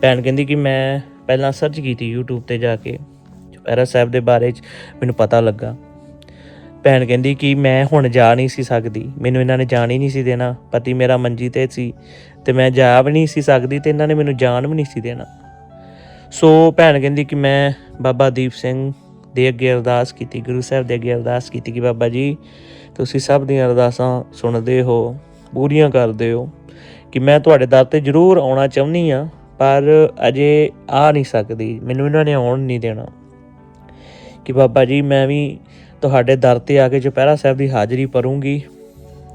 ਭੈਣ ਕਹਿੰਦੀ ਕਿ ਮੈਂ ਪਹਿਲਾਂ ਸਰਚ ਕੀਤੀ YouTube ਤੇ ਜਾ ਕੇ। ਚੁਪਹਿਰਾ ਸਾਹਿਬ ਦੇ ਬਾਰੇ ਚ ਮੈਨੂੰ ਪਤਾ ਲੱਗਾ। ਭੈਣ ਕਹਿੰਦੀ ਕਿ ਮੈਂ ਹੁਣ ਜਾ ਨਹੀਂ ਸੀ ਸਕਦੀ। ਮੈਨੂੰ ਇਹਨਾਂ ਨੇ ਜਾਣ ਹੀ ਨਹੀਂ ਸੀ ਦੇਣਾ। ਪਤੀ ਮੇਰਾ ਮੰਜੀ ਤੇ ਸੀ ਤੇ ਮੈਂ ਜਾ ਵੀ ਨਹੀਂ ਸੀ ਸਕਦੀ ਤੇ ਇਹਨਾਂ ਨੇ ਮੈਨੂੰ ਜਾਣ ਵੀ ਨਹੀਂ ਸੀ ਦੇਣਾ। ਸੋ ਭੈਣ ਕਹਿੰਦੀ ਕਿ ਮੈਂ ਬਾਬਾ ਦੀਪ ਸਿੰਘ ਦੇ ਅੱਗੇ ਅਰਦਾਸ ਕੀਤੀ, ਗੁਰੂ ਸਾਹਿਬ ਦੇ ਅੱਗੇ ਅਰਦਾਸ ਕੀਤੀ ਕਿ ਬਾਬਾ ਜੀ, ਤੁਸੀਂ ਸਭ ਦੀਆਂ ਅਰਦਾਸਾਂ ਸੁਣਦੇ ਹੋ, ਪੂਰੀਆਂ ਕਰਦੇ ਹੋ ਕਿ ਮੈਂ ਤੁਹਾਡੇ ਦਰ ਤੇ ਜ਼ਰੂਰ ਆਉਣਾ ਚਾਹੁੰਦੀ ਆ ਪਰ ਅਜੇ ਆ ਨਹੀਂ ਸਕਦੀ। ਮੈਨੂੰ ਇਹਨਾਂ ਨੇ ਆਉਣ ਨਹੀਂ ਦੇਣਾ। ਕਿ ਬਾਬਾ ਜੀ, ਮੈਂ ਵੀ ਤੁਹਾਡੇ ਦਰ ਤੇ ਆ ਕੇ ਚੁਪਹਿਰਾ ਸਾਹਿਬ ਦੀ ਹਾਜ਼ਰੀ ਭਰੂੰਗੀ,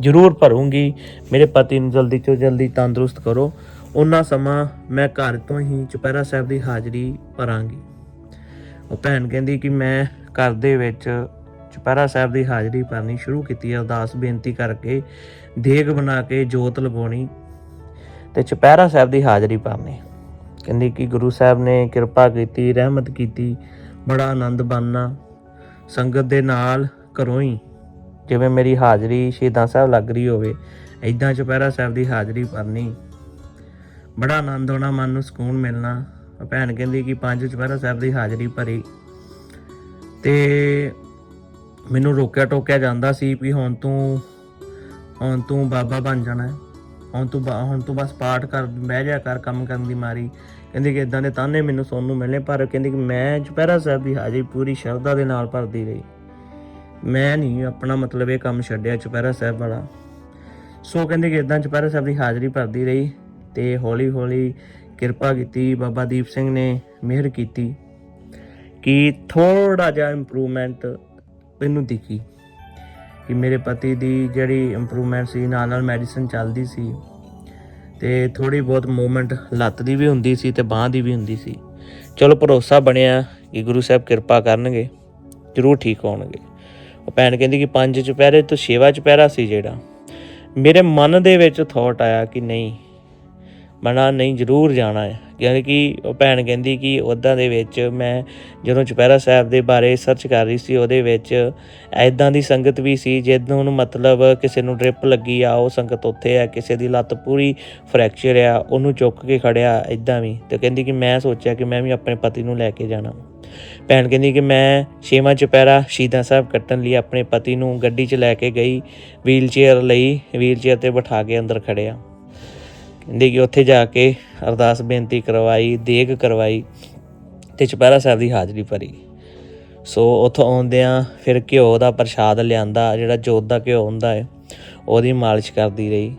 ਜ਼ਰੂਰ ਭਰੂੰਗੀ। ਮੇਰੇ ਪਤੀ ਨੂੰ ਜਲਦੀ ਤੋਂ ਜਲਦੀ ਤੰਦਰੁਸਤ ਕਰੋ। ਉਹਨਾਂ ਸਮਾਂ ਮੈਂ ਘਰ ਤੋਂ ਹੀ ਚੁਪਹਿਰਾ ਸਾਹਿਬ ਦੀ ਹਾਜ਼ਰੀ ਭਰਾਂਗੀ। ਉਹ ਭੈਣ ਕਹਿੰਦੀ ਕਿ ਮੈਂ ਘਰ ਦੇ ਵਿੱਚ ਚੁਪਹਿਰਾ ਸਾਹਿਬ ਦੀ ਹਾਜ਼ਰੀ ਭਰਨੀ ਸ਼ੁਰੂ ਕੀਤੀ ਅਰਦਾਸ ਬੇਨਤੀ ਕਰਕੇ ਦੇਗ ਬਣਾ ਕੇ ਜੋਤ ਲਗਾਉਣੀ ਤੇ ਚੁਪਹਿਰਾ ਸਾਹਿਬ ਦੀ ਹਾਜ਼ਰੀ ਭਰਨੀ। ਕਹਿੰਦੀ ਕਿ ਗੁਰੂ ਸਾਹਿਬ ਨੇ ਕਿਰਪਾ ਕੀਤੀ, ਰਹਿਮਤ ਕੀਤੀ। ਬੜਾ ਆਨੰਦ ਬਾਨਾ। ਸੰਗਤ ਦੇ ਨਾਲ ਘਰੋਂ ਹੀ, ਜਿਵੇਂ ਮੇਰੀ ਹਾਜ਼ਰੀ ਸ਼ਹੀਦਾਂ ਸਾਹਿਬ ਲੱਗ ਰਹੀ ਹੋਵੇ ਐਦਾਂ ਚੁਪਹਿਰਾ ਸਾਹਿਬ ਦੀ ਹਾਜ਼ਰੀ ਭਰਨੀ। ਬੜਾ ਆਨੰਦ ਆਉਣਾ, ਮਨ ਨੂੰ ਸਕੂਨ ਮਿਲਣਾ। ਭੈਣ ਕਹਿੰਦੀ ਕਿ ਪੰਜ ਚੁਪਹਿਰਾ ਸਾਹਿਬ ਦੀ ਹਾਜ਼ਰੀ ਭਰੀ। ਤੇ ਮੈਨੂੰ ਰੋਕਿਆ ਟੋਕਿਆ ਜਾਂਦਾ ਸੀ ਵੀ ਹੁਣ ਤੂੰ ਹੁਣ ਤੂੰ ਬਾਬਾ ਬਣ ਜਾਣਾ। ਹੁਣ ਤੂੰ ਬਾ- ਹੁਣ ਤੂੰ ਬਸ ਪਾਠ ਕਰ, ਬਹਿ ਜਾ ਕਰ ਕੰਮ ਕਰਨ ਦੀ ਮਾਰੀ। ਕਹਿੰਦੀ ਕਿ ਇਦਾਂ ਦੇ ਤਾਨੇ ਮੈਨੂੰ ਸੁਣਨ ਨੂੰ ਮਿਲਨੇ ਪਰ ਕਹਿੰਦੀ ਕਿ ਮੈਂ ਚੁਪਹਿਰਾ ਸਾਹਿਬ ਦੀ ਹਾਜ਼ਰੀ ਪੂਰੀ ਸ਼ਰਧਾ ਦੇ ਨਾਲ ਭਰਦੀ ਰਹੀ। ਮੈਂ ਨਹੀਂ ਆਪਣਾ ਮਤਲਬ ਇਹ ਕੰਮ ਛੱਡਿਆ ਚੁਪਹਿਰਾ ਸਾਹਿਬ ਵਾਲਾ। ਸੋ ਕਹਿੰਦੇ ਕਿ ਇਦਾਂ ਚੁਪਹਿਰਾ ਸਾਹਿਬ ਦੀ ਹਾਜ਼ਰੀ ਭਰਦੀ ਰਹੀ ਤੇ ਹੌਲੀ ਹੌਲੀ ਕਿਰਪਾ ਕੀਤੀ ਬਾਬਾ ਦੀਪ ਸਿੰਘ ਨੇ, ਮਿਹਰ ਕੀਤੀ ਕਿ ਥੋੜਾ ਜਿਹਾ ਇੰਪਰੂਵਮੈਂਟ ਮੈਨੂੰ ਦਿਖੀ। ਕਿ ਮੇਰੇ ਪਤੀ ਦੀ ਜਿਹੜੀ ਇੰਪਰੂਵਮੈਂਟ ਸੀ ਨਾਲ ਨਾਲ ਮੈਡੀਸਨ ਚੱਲਦੀ ਸੀ। ਤੇ ਥੋੜੀ ਬਹੁਤ ਮੂਵਮੈਂਟ ਲੱਤ ਦੀ ਵੀ ਹੁੰਦੀ ਸੀ ਤੇ ਬਾਹ ਦੀ ਵੀ ਹੁੰਦੀ ਸੀ। ਚਲੋ ਭਰੋਸਾ ਬਣਿਆ ਕਿ ਗੁਰੂ ਸਾਹਿਬ ਕਿਰਪਾ ਕਰਨਗੇ, ਜ਼ਰੂਰ ਠੀਕ ਹੋਣਗੇ। ਉਹ ਭੈਣ ਕਹਿੰਦੀ ਕਿ ਪੰਜ ਚੁਪਹਿਰੇ ਤੋਂ ਛੇਵਾ ਚੁਪਹਿਰਾ ਸੀ ਜਿਹੜਾ। ਮੇਰੇ ਮਨ ਦੇ ਵਿੱਚ ਥੋਟ ਆਇਆ ਕਿ ਨਹੀਂ ਮਨਾ ਨਹੀਂ, ਜ਼ਰੂਰ ਜਾਣਾ ਹੈ। ਕਿਉਂਕਿ ਉਹ ਭੈਣ ਕਹਿੰਦੀ ਕਿ ਉਦਾਂ ਦੇ ਵਿੱਚ ਮੈਂ ਜਦੋਂ ਚੁਪਹਿਰਾ ਸਾਹਿਬ ਦੇ ਬਾਰੇ ਸਰਚ ਕਰ ਰਹੀ ਸੀ, ਉਹਦੇ ਵਿੱਚ ਐਦਾਂ ਦੀ ਸੰਗਤ ਵੀ ਸੀ ਜਿਹਨੂੰ ਨੂੰ ਮਤਲਬ ਕਿਸੇ ਨੂੰ ਡ੍ਰਿਪ ਲੱਗੀ ਆ, ਉਹ ਸੰਗਤ ਉੱਥੇ ਆ, ਕਿਸੇ ਦੀ ਲੱਤ ਪੂਰੀ ਫ੍ਰੈਕਚਰ ਆ, ਉਹਨੂੰ ਚੁੱਕ ਕੇ ਖੜਿਆ ਐਦਾਂ ਵੀ ਤੇ ਕਹਿੰਦੀ ਕਿ ਮੈਂ ਸੋਚਿਆ ਕਿ ਮੈਂ ਵੀ ਆਪਣੇ ਪਤੀ ਨੂੰ ਲੈ ਕੇ ਜਾਣਾ। ਭੈਣ ਕਹਿੰਦੀ ਕਿ ਮੈਂ ਛੇਵਾਂ ਚੁਪਹਿਰਾ ਸ਼ਹੀਦਾਂ ਸਾਹਿਬ ਕੱਟਣ ਲਈ ਆਪਣੇ ਪਤੀ ਨੂੰ ਗੱਡੀ 'ਚ ਲੈ ਕੇ ਗਈ ਵੀਲ ਚੇਅਰ ਲਈ ਵੀਲ ਚੇਅਰ ਤੇ ਬਿਠਾ ਕੇ ਅੰਦਰ ਖੜਿਆ। ਕਹਿੰਦੇ ਕਿ ਉੱਥੇ ਜਾ ਕੇ ਅਰਦਾਸ ਬੇਨਤੀ ਕਰਵਾਈ, ਦੇਗ ਕਰਵਾਈ ਤੇ ਚੁਪਹਿਰਾ ਸਾਹਿਬ ਦੀ ਹਾਜ਼ਰੀ ਭਰੀ। ਸੋ ਉੱਥੋਂ ਆਉਂਦਿਆਂ ਫਿਰ ਘਿਓ ਦਾ ਪ੍ਰਸ਼ਾਦ ਲਿਆਂਦਾ, ਜਿਹੜਾ ਜੋਤ ਦਾ ਘਿਓ ਹੁੰਦਾ ਹੈ, ਉਹਦੀ ਮਾਲਿਸ਼ ਕਰਦੀ ਰਹੀ।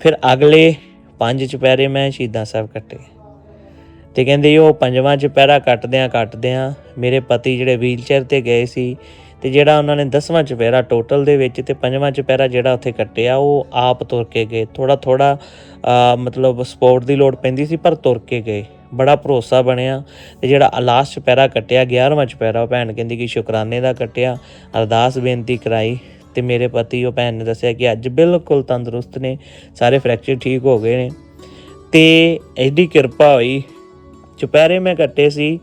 ਫਿਰ ਅਗਲੇ ਪੰਜ ਚੁਪਹਿਰੇ ਮੈਂ ਸ਼ਹੀਦਾਂ ਸਾਹਿਬ ਕੱਟੇ। ਤੇ ਕਹਿੰਦੇ ਉਹ ਪੰਜਵਾਂ ਚੁਪਹਿਰਾ ਕੱਟਦਿਆਂ ਕੱਟਦਿਆਂ ਮੇਰੇ ਪਤੀ ਜਿਹੜੇ ਵੀਲਚੇਅਰ ਤੇ ਗਏ ਸੀ ਤੇ ਜਿਹੜਾ ਉਹਨਾਂ ਨੇ ਦਸਵਾਂ ਚੁਪਹਿਰਾ ਟੋਟਲ ਦੇ ਵਿੱਚ ਤੇ ਪੰਜਵਾਂ ਚੁਪਹਿਰਾ ਜਿਹੜਾ ਉੱਥੇ ਕੱਟਿਆ, ਉਹ ਆਪ ਤੁਰ ਕੇ ਗਏ। ਥੋੜਾ ਥੋੜਾ ਮਤਲਬ ਸਪੋਰਟ ਦੀ ਲੋੜ ਪੈਂਦੀ ਸੀ, ਪਰ ਤੁਰ ਕੇ ਗਏ। ਬੜਾ ਭਰੋਸਾ ਬਣਿਆ ਤੇ ਜਿਹੜਾ ਲਾਸਟ ਚੁਪਹਿਰਾ ਕੱਟਿਆ 11ਵਾਂ ਚੁਪਹਿਰਾ, ਉਹ ਭੈਣ ਕਹਿੰਦੀ ਕਿ ਸ਼ੁਕਰਾਨੇ ਦਾ ਕੱਟਿਆ, ਅਰਦਾਸ ਬੇਨਤੀ ਕਰਾਈ ਤੇ ਮੇਰੇ ਪਤੀ, ਉਹ ਭੈਣ ਨੇ ਦੱਸਿਆ ਕਿ ਅੱਜ ਬਿਲਕੁਲ ਤੰਦਰੁਸਤ ਨੇ, ਸਾਰੇ ਫ੍ਰੈਕਚਰ ਠੀਕ ਹੋ ਗਏ ਨੇ ਤੇ ਐਡੀ ਕਿਰਪਾ ਹੋਈ। ਚੁਪਹਿਰੇ ਮੈਂ ਕੱਟੇ ਸੀ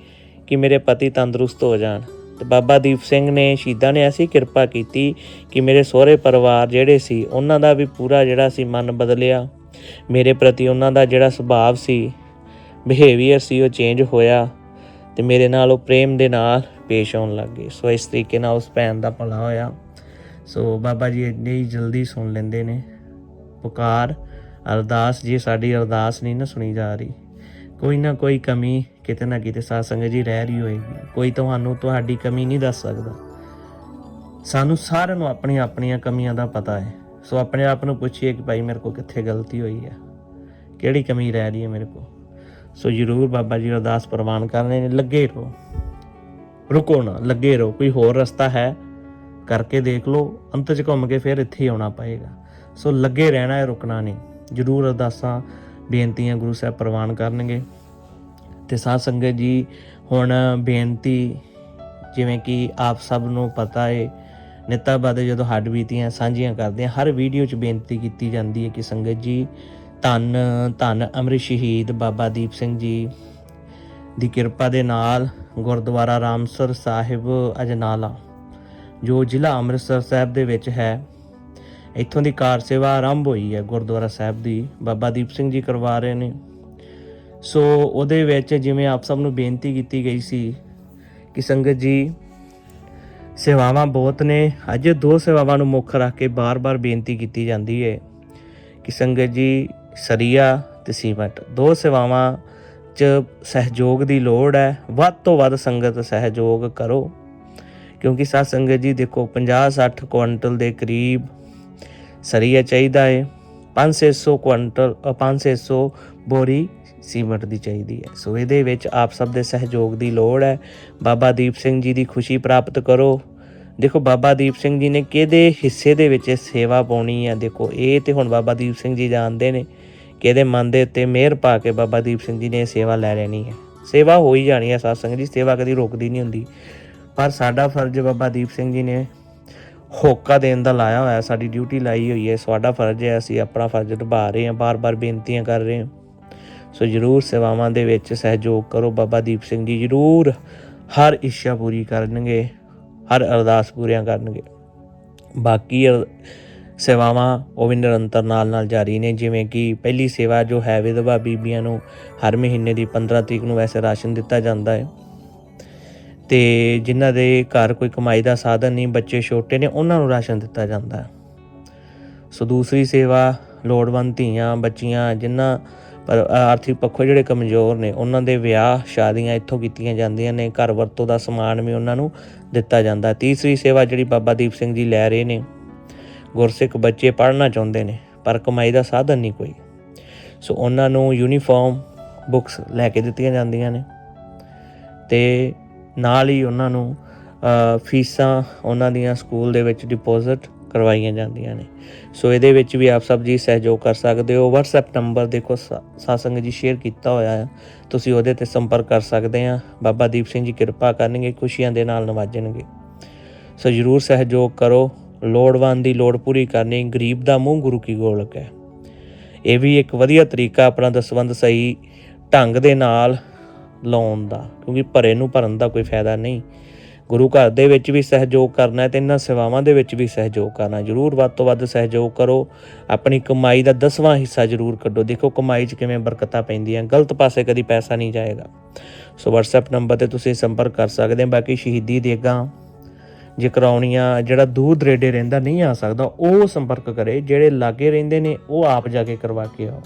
ਕਿ ਮੇਰੇ ਪਤੀ ਤੰਦਰੁਸਤ ਹੋ ਜਾਣ। ਤੇ ਬਾਬਾ ਦੀਪ ਸਿੰਘ ਨੇ, ਸ਼ਹੀਦਾਂ ਨੇ ਐਸੀ ਕਿਰਪਾ ਕੀਤੀ ਕਿ ਮੇਰੇ ਸਹੁਰੇ ਪਰਿਵਾਰ ਜਿਹੜੇ ਸੀ, ਉਹਨਾਂ ਦਾ ਵੀ ਪੂਰਾ ਜਿਹੜਾ ਸੀ ਮਨ ਬਦਲਿਆ। ਮੇਰੇ ਪ੍ਰਤੀ ਉਹਨਾਂ ਦਾ ਜਿਹੜਾ ਸੁਭਾਅ ਸੀ ਬਿਹੇਵੀਅਰ ਸੀ, ਉਹ ਚੇਂਜ ਹੋਇਆ ਤੇ ਮੇਰੇ ਨਾਲ ਉਹ ਪ੍ਰੇਮ ਦੇ ਨਾਲ ਪੇਸ਼ ਆਉਣ ਲੱਗ ਗਏ। ਸੋ ਇਸ ਤਰੀਕੇ ਨਾਲ ਉਸ ਭੈਣ ਦਾ ਭਲਾ ਹੋਇਆ। ਸੋ ਬਾਬਾ ਜੀ ਇੰਨੀ ਹੀ ਜਲਦੀ ਸੁਣ ਲੈਂਦੇ ਨੇ। ਪੁਕਾਰ, ਅਰਦਾਸ, ਜੀ ਸਾਡੀ ਅਰਦਾਸ ਨਹੀਂ ਨਾ ਸੁਣੀ ਜਾ ਰਹੀ, ਕੋਈ ਨਾ ਕੋਈ ਕਮੀ ਕਿਤੇ ਨਾ ਕਿਤੇ ਸਾਧ ਸੰਗਤ ਜੀ ਰਹਿ ਰਹੀ ਹੋਏਗੀ। ਕੋਈ ਤੁਹਾਨੂੰ ਤੁਹਾਡੀ ਕਮੀ ਨਹੀਂ ਦੱਸ ਸਕਦਾ। ਸਾਨੂੰ ਸਾਰਿਆਂ ਨੂੰ ਆਪਣੀਆਂ ਆਪਣੀਆਂ ਕਮੀਆਂ ਦਾ ਪਤਾ ਹੈ। ਸੋ ਆਪਣੇ ਆਪ ਨੂੰ ਪੁੱਛੀਏ ਕਿ ਭਾਈ ਮੇਰੇ ਕੋ ਕਿੱਥੇ ਗਲਤੀ ਹੋਈ ਹੈ? ਕਿਹੜੀ ਕਮੀ ਰਹਿ ਰਹੀ ਹੈ ਮੇਰੇ ਕੋ ਸੋ ਜਰੂਰ ਬਾਬਾ ਜੀ ਅਰਦਾਸ ਪ੍ਰਵਾਨ ਕਰਨੇ ਨੇ, ਲੱਗੇ ਰਹੋ। ਰੁਕੋ ਨਾ, ਲੱਗੇ ਰਹੋ। ਕੋਈ ਹੋਰ ਰਸਤਾ ਹੈ? ਕਰਕੇ ਦੇਖ ਲਓ, ਅੰਤ ਚ ਘੁੰਮ ਕੇ ਫਿਰ ਇੱਥੇ ਹੀ ਆਉਣਾ ਪਏਗਾ। ਸੋ ਲੱਗੇ ਰਹਿਣਾ ਹੈ, ਰੁਕਣਾ ਨਹੀਂ। ਜਰੂਰ ਅਰਦਾਸਾਂ, ਬੇਨਤੀਆਂ ਗੁਰੂ ਸਾਹਿਬ ਪ੍ਰਵਾਨ ਕਰਨਗੇ। ਤੇ ਸਾਧ ਸੰਗਤ ਜੀ, ਹੁਣ ਬੇਨਤੀ ਜਿਵੇਂ ਕਿ ਆਪ ਸਭ ਨੂੰ ਪਤਾ ਹੈ ਨਿੱਤਾ ਜਦੋਂ ਹੱਡ ਬੀਤੀਆਂ, ਸਾਂਝੀਆਂ ਕਰਦੇ ਹਾਂ ਹਰ ਵੀਡੀਓ 'ਚ ਬੇਨਤੀ ਕੀਤੀ ਜਾਂਦੀ ਹੈ ਕਿ ਸੰਗਤ ਜੀ, ਧੰਨ ਧੰਨ ਅੰਮ੍ਰਿਤ ਸ਼ਹੀਦ ਬਾਬਾ ਦੀਪ ਸਿੰਘ ਜੀ ਦੀ ਕਿਰਪਾ ਦੇ ਨਾਲ ਗੁਰਦੁਆਰਾ ਰਾਮਸਰ ਸਾਹਿਬ ਅਜਨਾਲਾ, ਜੋ ਜ਼ਿਲ੍ਹਾ ਅੰਮ੍ਰਿਤਸਰ ਸਾਹਿਬ ਦੇ ਵਿੱਚ ਹੈ। ਇੱਥੋਂ ਦੀ ਕਾਰ ਸੇਵਾ ਆਰੰਭ ਹੋਈ ਹੈ ਗੁਰਦੁਆਰਾ ਸਾਹਿਬ ਦੀ, ਬਾਬਾ ਦੀਪ ਸਿੰਘ ਜੀ ਕਰਵਾ ਰਹੇ ਨੇ। ਸੋ ਉਹਦੇ ਵਿੱਚ ਜਿਵੇਂ ਆਪ ਸਭ ਨੂੰ ਬੇਨਤੀ ਕੀਤੀ ਗਈ ਸੀ ਕਿ ਸੰਗਤ ਜੀ ਸੇਵਾਵਾਂ ਬਹੁਤ ਨੇ। ਅੱਜ ਦੋ ਸੇਵਾਵਾਂ ਨੂੰ ਮੁੱਖ ਰੱਖ ਕੇ ਬਾਰ-ਬਾਰ ਬੇਨਤੀ ਕੀਤੀ ਜਾਂਦੀ ਹੈ ਕਿ ਸੰਗਤ ਜੀ ਸਰੀਆ ਤੇ ਸੀਮਟ। ਦੋ ਸੇਵਾਵਾਂ 'ਚ ਸਹਿਯੋਗ ਦੀ ਲੋੜ ਹੈ। ਵੱਧ ਤੋਂ ਵੱਧ ਸੰਗਤ ਸਹਿਯੋਗ ਕਰੋ। ਕਿਉਂਕਿ ਸਾਧ ਸੰਗਤ ਜੀ ਦੇਖੋ 50-60 ਕੁਇੰਟਲ ਦੇ ਕਰੀਬ ਸਰੀਆ ਚਾਹੀਦਾ ਹੈ 500 ਕੁਇੰਟਲ ਅ, 500 ਬੋਰੀ ਸੀਮਟ ਦੀ ਚਾਹੀਦੀ ਹੈ। ਸੋ ਇਹਦੇ ਵਿੱਚ ਆਪ ਸਭ ਦੇ ਸਹਿਯੋਗ ਦੀ ਲੋੜ ਹੈ। ਬਾਬਾ ਦੀਪ ਸਿੰਘ ਜੀ ਦੀ ਖੁਸ਼ੀ ਪ੍ਰਾਪਤ ਕਰੋ। ਦੇਖੋ, ਬਾਬਾ ਦੀਪ ਸਿੰਘ ਜੀ ਨੇ ਕਿਹਦੇ ਹਿੱਸੇ ਦੇ ਵਿੱਚ ਇਹ ਸੇਵਾ ਪਾਉਣੀ ਹੈ? ਦੇਖੋ, ਇਹ ਤੇ ਹੁਣ ਬਾਬਾ ਦੀਪ ਸਿੰਘ ਜੀ ਜਾਣਦੇ ਨੇ ਕਿਹਦੇ ਮਨ ਦੇ ਉੱਤੇ ਮਿਹਰ ਪਾ ਕੇ ਬਾਬਾ ਦੀਪ ਸਿੰਘ ਜੀ ਨੇ ਇਹ ਸੇਵਾ ਲੈ ਲੈਣੀ ਹੈ। ਸੇਵਾ ਹੋ ਹੀ ਜਾਣੀ ਹੈ ਸਾਧ ਸੰਗਤ ਜੀ, ਸੇਵਾ ਕਦੀ ਰੁਕਦੀ ਨਹੀਂ ਹੁੰਦੀ। ਪਰ ਸਾਡਾ ਫਰਜ਼ ਬਾਬਾ ਦੀਪ ਸਿੰਘ ਜੀ ਨੇ ਹੋਕਾ ਦੇਣ ਦਾ ਲਾਇਆ ਹੋਇਆ, ਸਾਡੀ ਡਿਊਟੀ ਲਾਈ ਹੋਈ ਹੈ। ਸਾਡਾ ਫਰਜ਼ ਹੈ ਅਸੀਂ ਆਪਣਾ ਫਰਜ਼ ਨਿਭਾ ਰਹੇ ਹਾਂ, ਬਾਰ-ਬਾਰ ਬੇਨਤੀਆਂ ਕਰ ਰਹੇ ਹਾਂ। ਸੋ ਜਰੂਰ ਸੇਵਾਵਾਂ ਦੇ ਵਿੱਚ ਸਹਿਯੋਗ ਕਰੋ। ਬਾਬਾ ਦੀਪ ਸਿੰਘ ਜੀ ਜਰੂਰ ਹਰ ਇੱਛਾ ਪੂਰੀ ਕਰਨਗੇ, ਹਰ ਅਰਦਾਸ ਪੂਰੀਆਂ ਕਰਨਗੇ। ਬਾਕੀ ਸੇਵਾਵਾਂ ਉਹ ਵੀ ਨਿਰੰਤਰ ਨਾਲ ਨਾਲ ਜਾਰੀ ਨੇ, ਜਿਵੇਂ ਕਿ ਪਹਿਲੀ ਸੇਵਾ ਜੋ ਹੈ ਵਿਧਵਾ ਬੀਬੀਆਂ ਨੂੰ ਹਰ ਮਹੀਨੇ ਦੀ 15 ਤਰੀਕ ਨੂੰ ਵੈਸੇ ਰਾਸ਼ਨ ਦਿੱਤਾ ਜਾਂਦਾ ਹੈ। ਤੇ ਜਿਨ੍ਹਾਂ ਦੇ ਘਰ ਕੋਈ ਕਮਾਈ ਦਾ ਸਾਧਨ ਨਹੀਂ, ਬੱਚੇ ਛੋਟੇ ਨੇ, ਉਹਨਾਂ ਨੂੰ ਰਾਸ਼ਨ ਦਿੱਤਾ ਜਾਂਦਾ ਹੈ। ਸੋ ਦੂਸਰੀ ਸੇਵਾ ਲੋੜਵੰਦ ਧੀਆਂ, ਬੱਚੀਆਂ, ਜਿਨ੍ਹਾਂ ਪਰ ਆਰਥਿਕ ਪੱਖੋਂ ਜਿਹੜੇ ਕਮਜ਼ੋਰ ਨੇ, ਉਹਨਾਂ ਦੇ ਵਿਆਹ ਸ਼ਾਦੀਆਂ ਇੱਥੋਂ ਕੀਤੀਆਂ ਜਾਂਦੀਆਂ ਨੇ, ਘਰ ਵਰਤੋਂ ਦਾ ਸਮਾਨ ਵੀ ਉਹਨਾਂ ਨੂੰ ਦਿੱਤਾ ਜਾਂਦਾ। ਤੀਸਰੀ ਸੇਵਾ ਜਿਹੜੀ ਬਾਬਾ ਦੀਪ ਸਿੰਘ ਜੀ ਲੈ ਰਹੇ ਨੇ, ਗੁਰਸਿੱਖ ਬੱਚੇ ਪੜ੍ਹਨਾ ਚਾਹੁੰਦੇ ਨੇ, ਪਰ ਕਮਾਈ ਦਾ ਸਾਧਨ ਨਹੀਂ ਕੋਈ। ਸੋ ਉਹਨਾਂ ਨੂੰ ਯੂਨੀਫਾਰਮ ਬੁੱਕਸ ਲੈ ਕੇ ਦਿੱਤੀਆਂ ਜਾਂਦੀਆਂ ਨੇ ਤੇ ਨਾਲ ਹੀ ਉਹਨਾਂ ਨੂੰ ਫੀਸਾਂ ਉਹਨਾਂ ਦੀਆਂ ਸਕੂਲ ਦੇ ਵਿੱਚ ਡਿਪੋਜ਼ਿਟ ਕਰਵਾਈਆਂ ਜਾਂਦੀਆਂ ਨੇ। ਸੋ ਇਹਦੇ ਵਿੱਚ ਵੀ ਆਪ ਸਭ ਜੀ ਸਹਿਯੋਗ ਕਰ ਸਕਦੇ ਹੋ। WhatsApp ਨੰਬਰ ਦੇਖੋ, ਸਾ- ਸਾਸੰਗ ਜੀ ਸ਼ੇਅਰ ਕੀਤਾ ਹੋਇਆ ਹੈ ਤੁਸੀਂ ਉਹਦੇ ਤੇ ਸੰਪਰਕ ਕਰ ਸਕਦੇ ਆ। ਬਾਬਾ ਦੀਪ ਸਿੰਘ ਜੀ ਕਿਰਪਾ ਕਰਨਗੇ, ਖੁਸ਼ੀਆਂ ਦੇ ਨਾਲ ਨਵਾਜਣਗੇ। ਸੋ ਜਰੂਰ ਸਹਿਯੋਗ ਕਰੋ। ਲੋੜਵੰਦ ਦੀ ਲੋੜ ਪੂਰੀ ਕਰਨੀ, ਗਰੀਬ ਦਾ ਮੂੰਹ ਗੁਰੂ ਕੀ ਗੋਲਕ ਹੈ। ਇਹ ਵੀ ਇੱਕ ਵਧੀਆ ਤਰੀਕਾ ਆਪਣਾ ਦਸਵੰਦ ਸਹੀ ਢੰਗ ਦੇ ਨਾਲ ਲਾਉਣ ਦਾ, ਕਿਉਂਕਿ ਭਰੇ ਨੂੰ ਭਰਨ ਦਾ ਕੋਈ ਫਾਇਦਾ ਨਹੀਂ। ਗੁਰੂ ਘਰ ਦੇ ਵਿੱਚ ਵੀ ਸਹਿਯੋਗ ਕਰਨਾ ਹੈ ਤੇ ਇਹਨਾਂ ਸੇਵਾਵਾਂ ਦੇ ਵਿੱਚ ਵੀ ਸਹਿਯੋਗ ਕਰਨਾ ਜਰੂਰ ਵੱਧ ਤੋਂ ਵੱਧ ਸਹਿਯੋਗ ਕਰੋ। ਆਪਣੀ ਕਮਾਈ ਦਾ ਦਸਵਾਂ ਹਿੱਸਾ ਜਰੂਰ ਕੱਢੋ। ਦੇਖੋ ਕਮਾਈ 'ਚ ਕਿਵੇਂ ਬਰਕਤਾਂ ਪੈਂਦੀਆਂ। ਗਲਤ ਪਾਸੇ ਕਦੀ ਪੈਸਾ ਨਹੀਂ ਜਾਏਗਾ। ਸੋ WhatsApp ਨੰਬਰ ਤੇ ਤੁਸੀਂ ਸੰਪਰਕ ਕਰ ਸਕਦੇ ਹੋ। ਬਾਕੀ ਸ਼ਹੀਦੀ ਦੇਗਾ ਜੇ ਕਰਾਉਣੀਆਂ, ਜਿਹੜਾ ਦੂਰ ਦਰੇਡੇ ਰਹਿੰਦਾ ਨਹੀਂ ਆ ਸਕਦਾ, ਉਹ ਸੰਪਰਕ ਕਰੇ। ਜਿਹੜੇ ਲਾਗੇ ਰਹਿੰਦੇ ਨੇ, ਉਹ ਆਪ ਜਾ ਕੇ ਕਰਵਾ ਕੇ ਆਓ।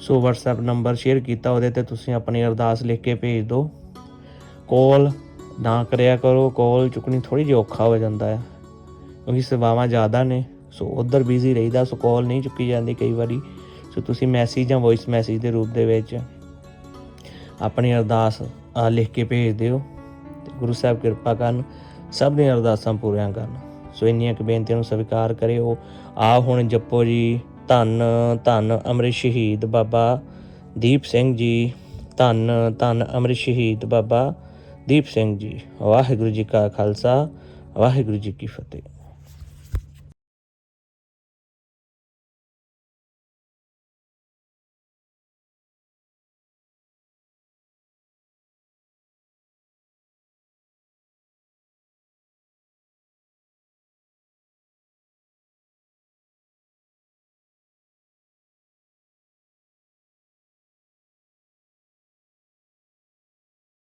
ਸੋ WhatsApp ਨੰਬਰ ਸ਼ੇਅਰ ਕੀਤਾ, ਉਹਦੇ ਤੇ ਤੁਸੀਂ ਆਪਣੀ ਅਰਦਾਸ ਲਿਖ ਕੇ ਭੇਜ ਦਿਓ। ਕਾਲ ਨਾ ਕਰਿਆ ਕਰੋ, ਕਾਲ ਚੁੱਕਣੀ ਥੋੜੀ ਜਿਹੀ ਔਖਾ ਹੋ ਜਾਂਦਾ ਹੈ। ਕਿਉਂਕਿ ਸੇਵਾਵਾਂ ਜ਼ਿਆਦਾ ਨੇ, ਸੋ ਉਧਰ ਬਿਜ਼ੀ ਰਹੀਦਾ, ਸੋ ਕਾਲ ਨਹੀਂ ਚੁੱਕੀ ਜਾਂਦੀ ਕਈ ਵਾਰੀ। ਸੋ ਤੁਸੀਂ ਮੈਸੇਜ ਜਾਂ ਵੌਇਸ ਮੈਸੇਜ ਦੇ ਰੂਪ ਦੇ ਵਿੱਚ ਆਪਣੀ ਅਰਦਾਸ ਲਿਖ ਕੇ ਭੇਜ ਦਿਓ। ਗੁਰੂ ਸਾਹਿਬ ਕਿਰਪਾ ਕਰਨ, ਸਭ ਦੀਆਂ ਅਰਦਾਸਾਂ ਪੂਰੀਆਂ ਕਰਨ। ਸੋ ਇੰਨੀਆਂ ਕੁ ਬੇਨਤੀਆਂ ਨੂੰ ਸਵੀਕਾਰ ਕਰਿਓ। ਆ ਹੁਣ ਜਪੋ ਜੀ, ਧੰਨ ਧੰਨ ਅਮਰ ਸ਼ਹੀਦ ਬਾਬਾ ਦੀਪ ਸਿੰਘ ਜੀ। ਧੰਨ ਧੰਨ ਅੰਮ੍ਰਿਤ ਸ਼ਹੀਦ ਬਾਬਾ ਦੀਪ ਸਿੰਘ ਜੀ ਵਾਹਿਗੁਰੂ ਜੀ ਕਾ ਖਾਲਸਾ ਵਾਹਿਗੁਰੂ ਜੀ ਕੀ ਫਤਿਹ।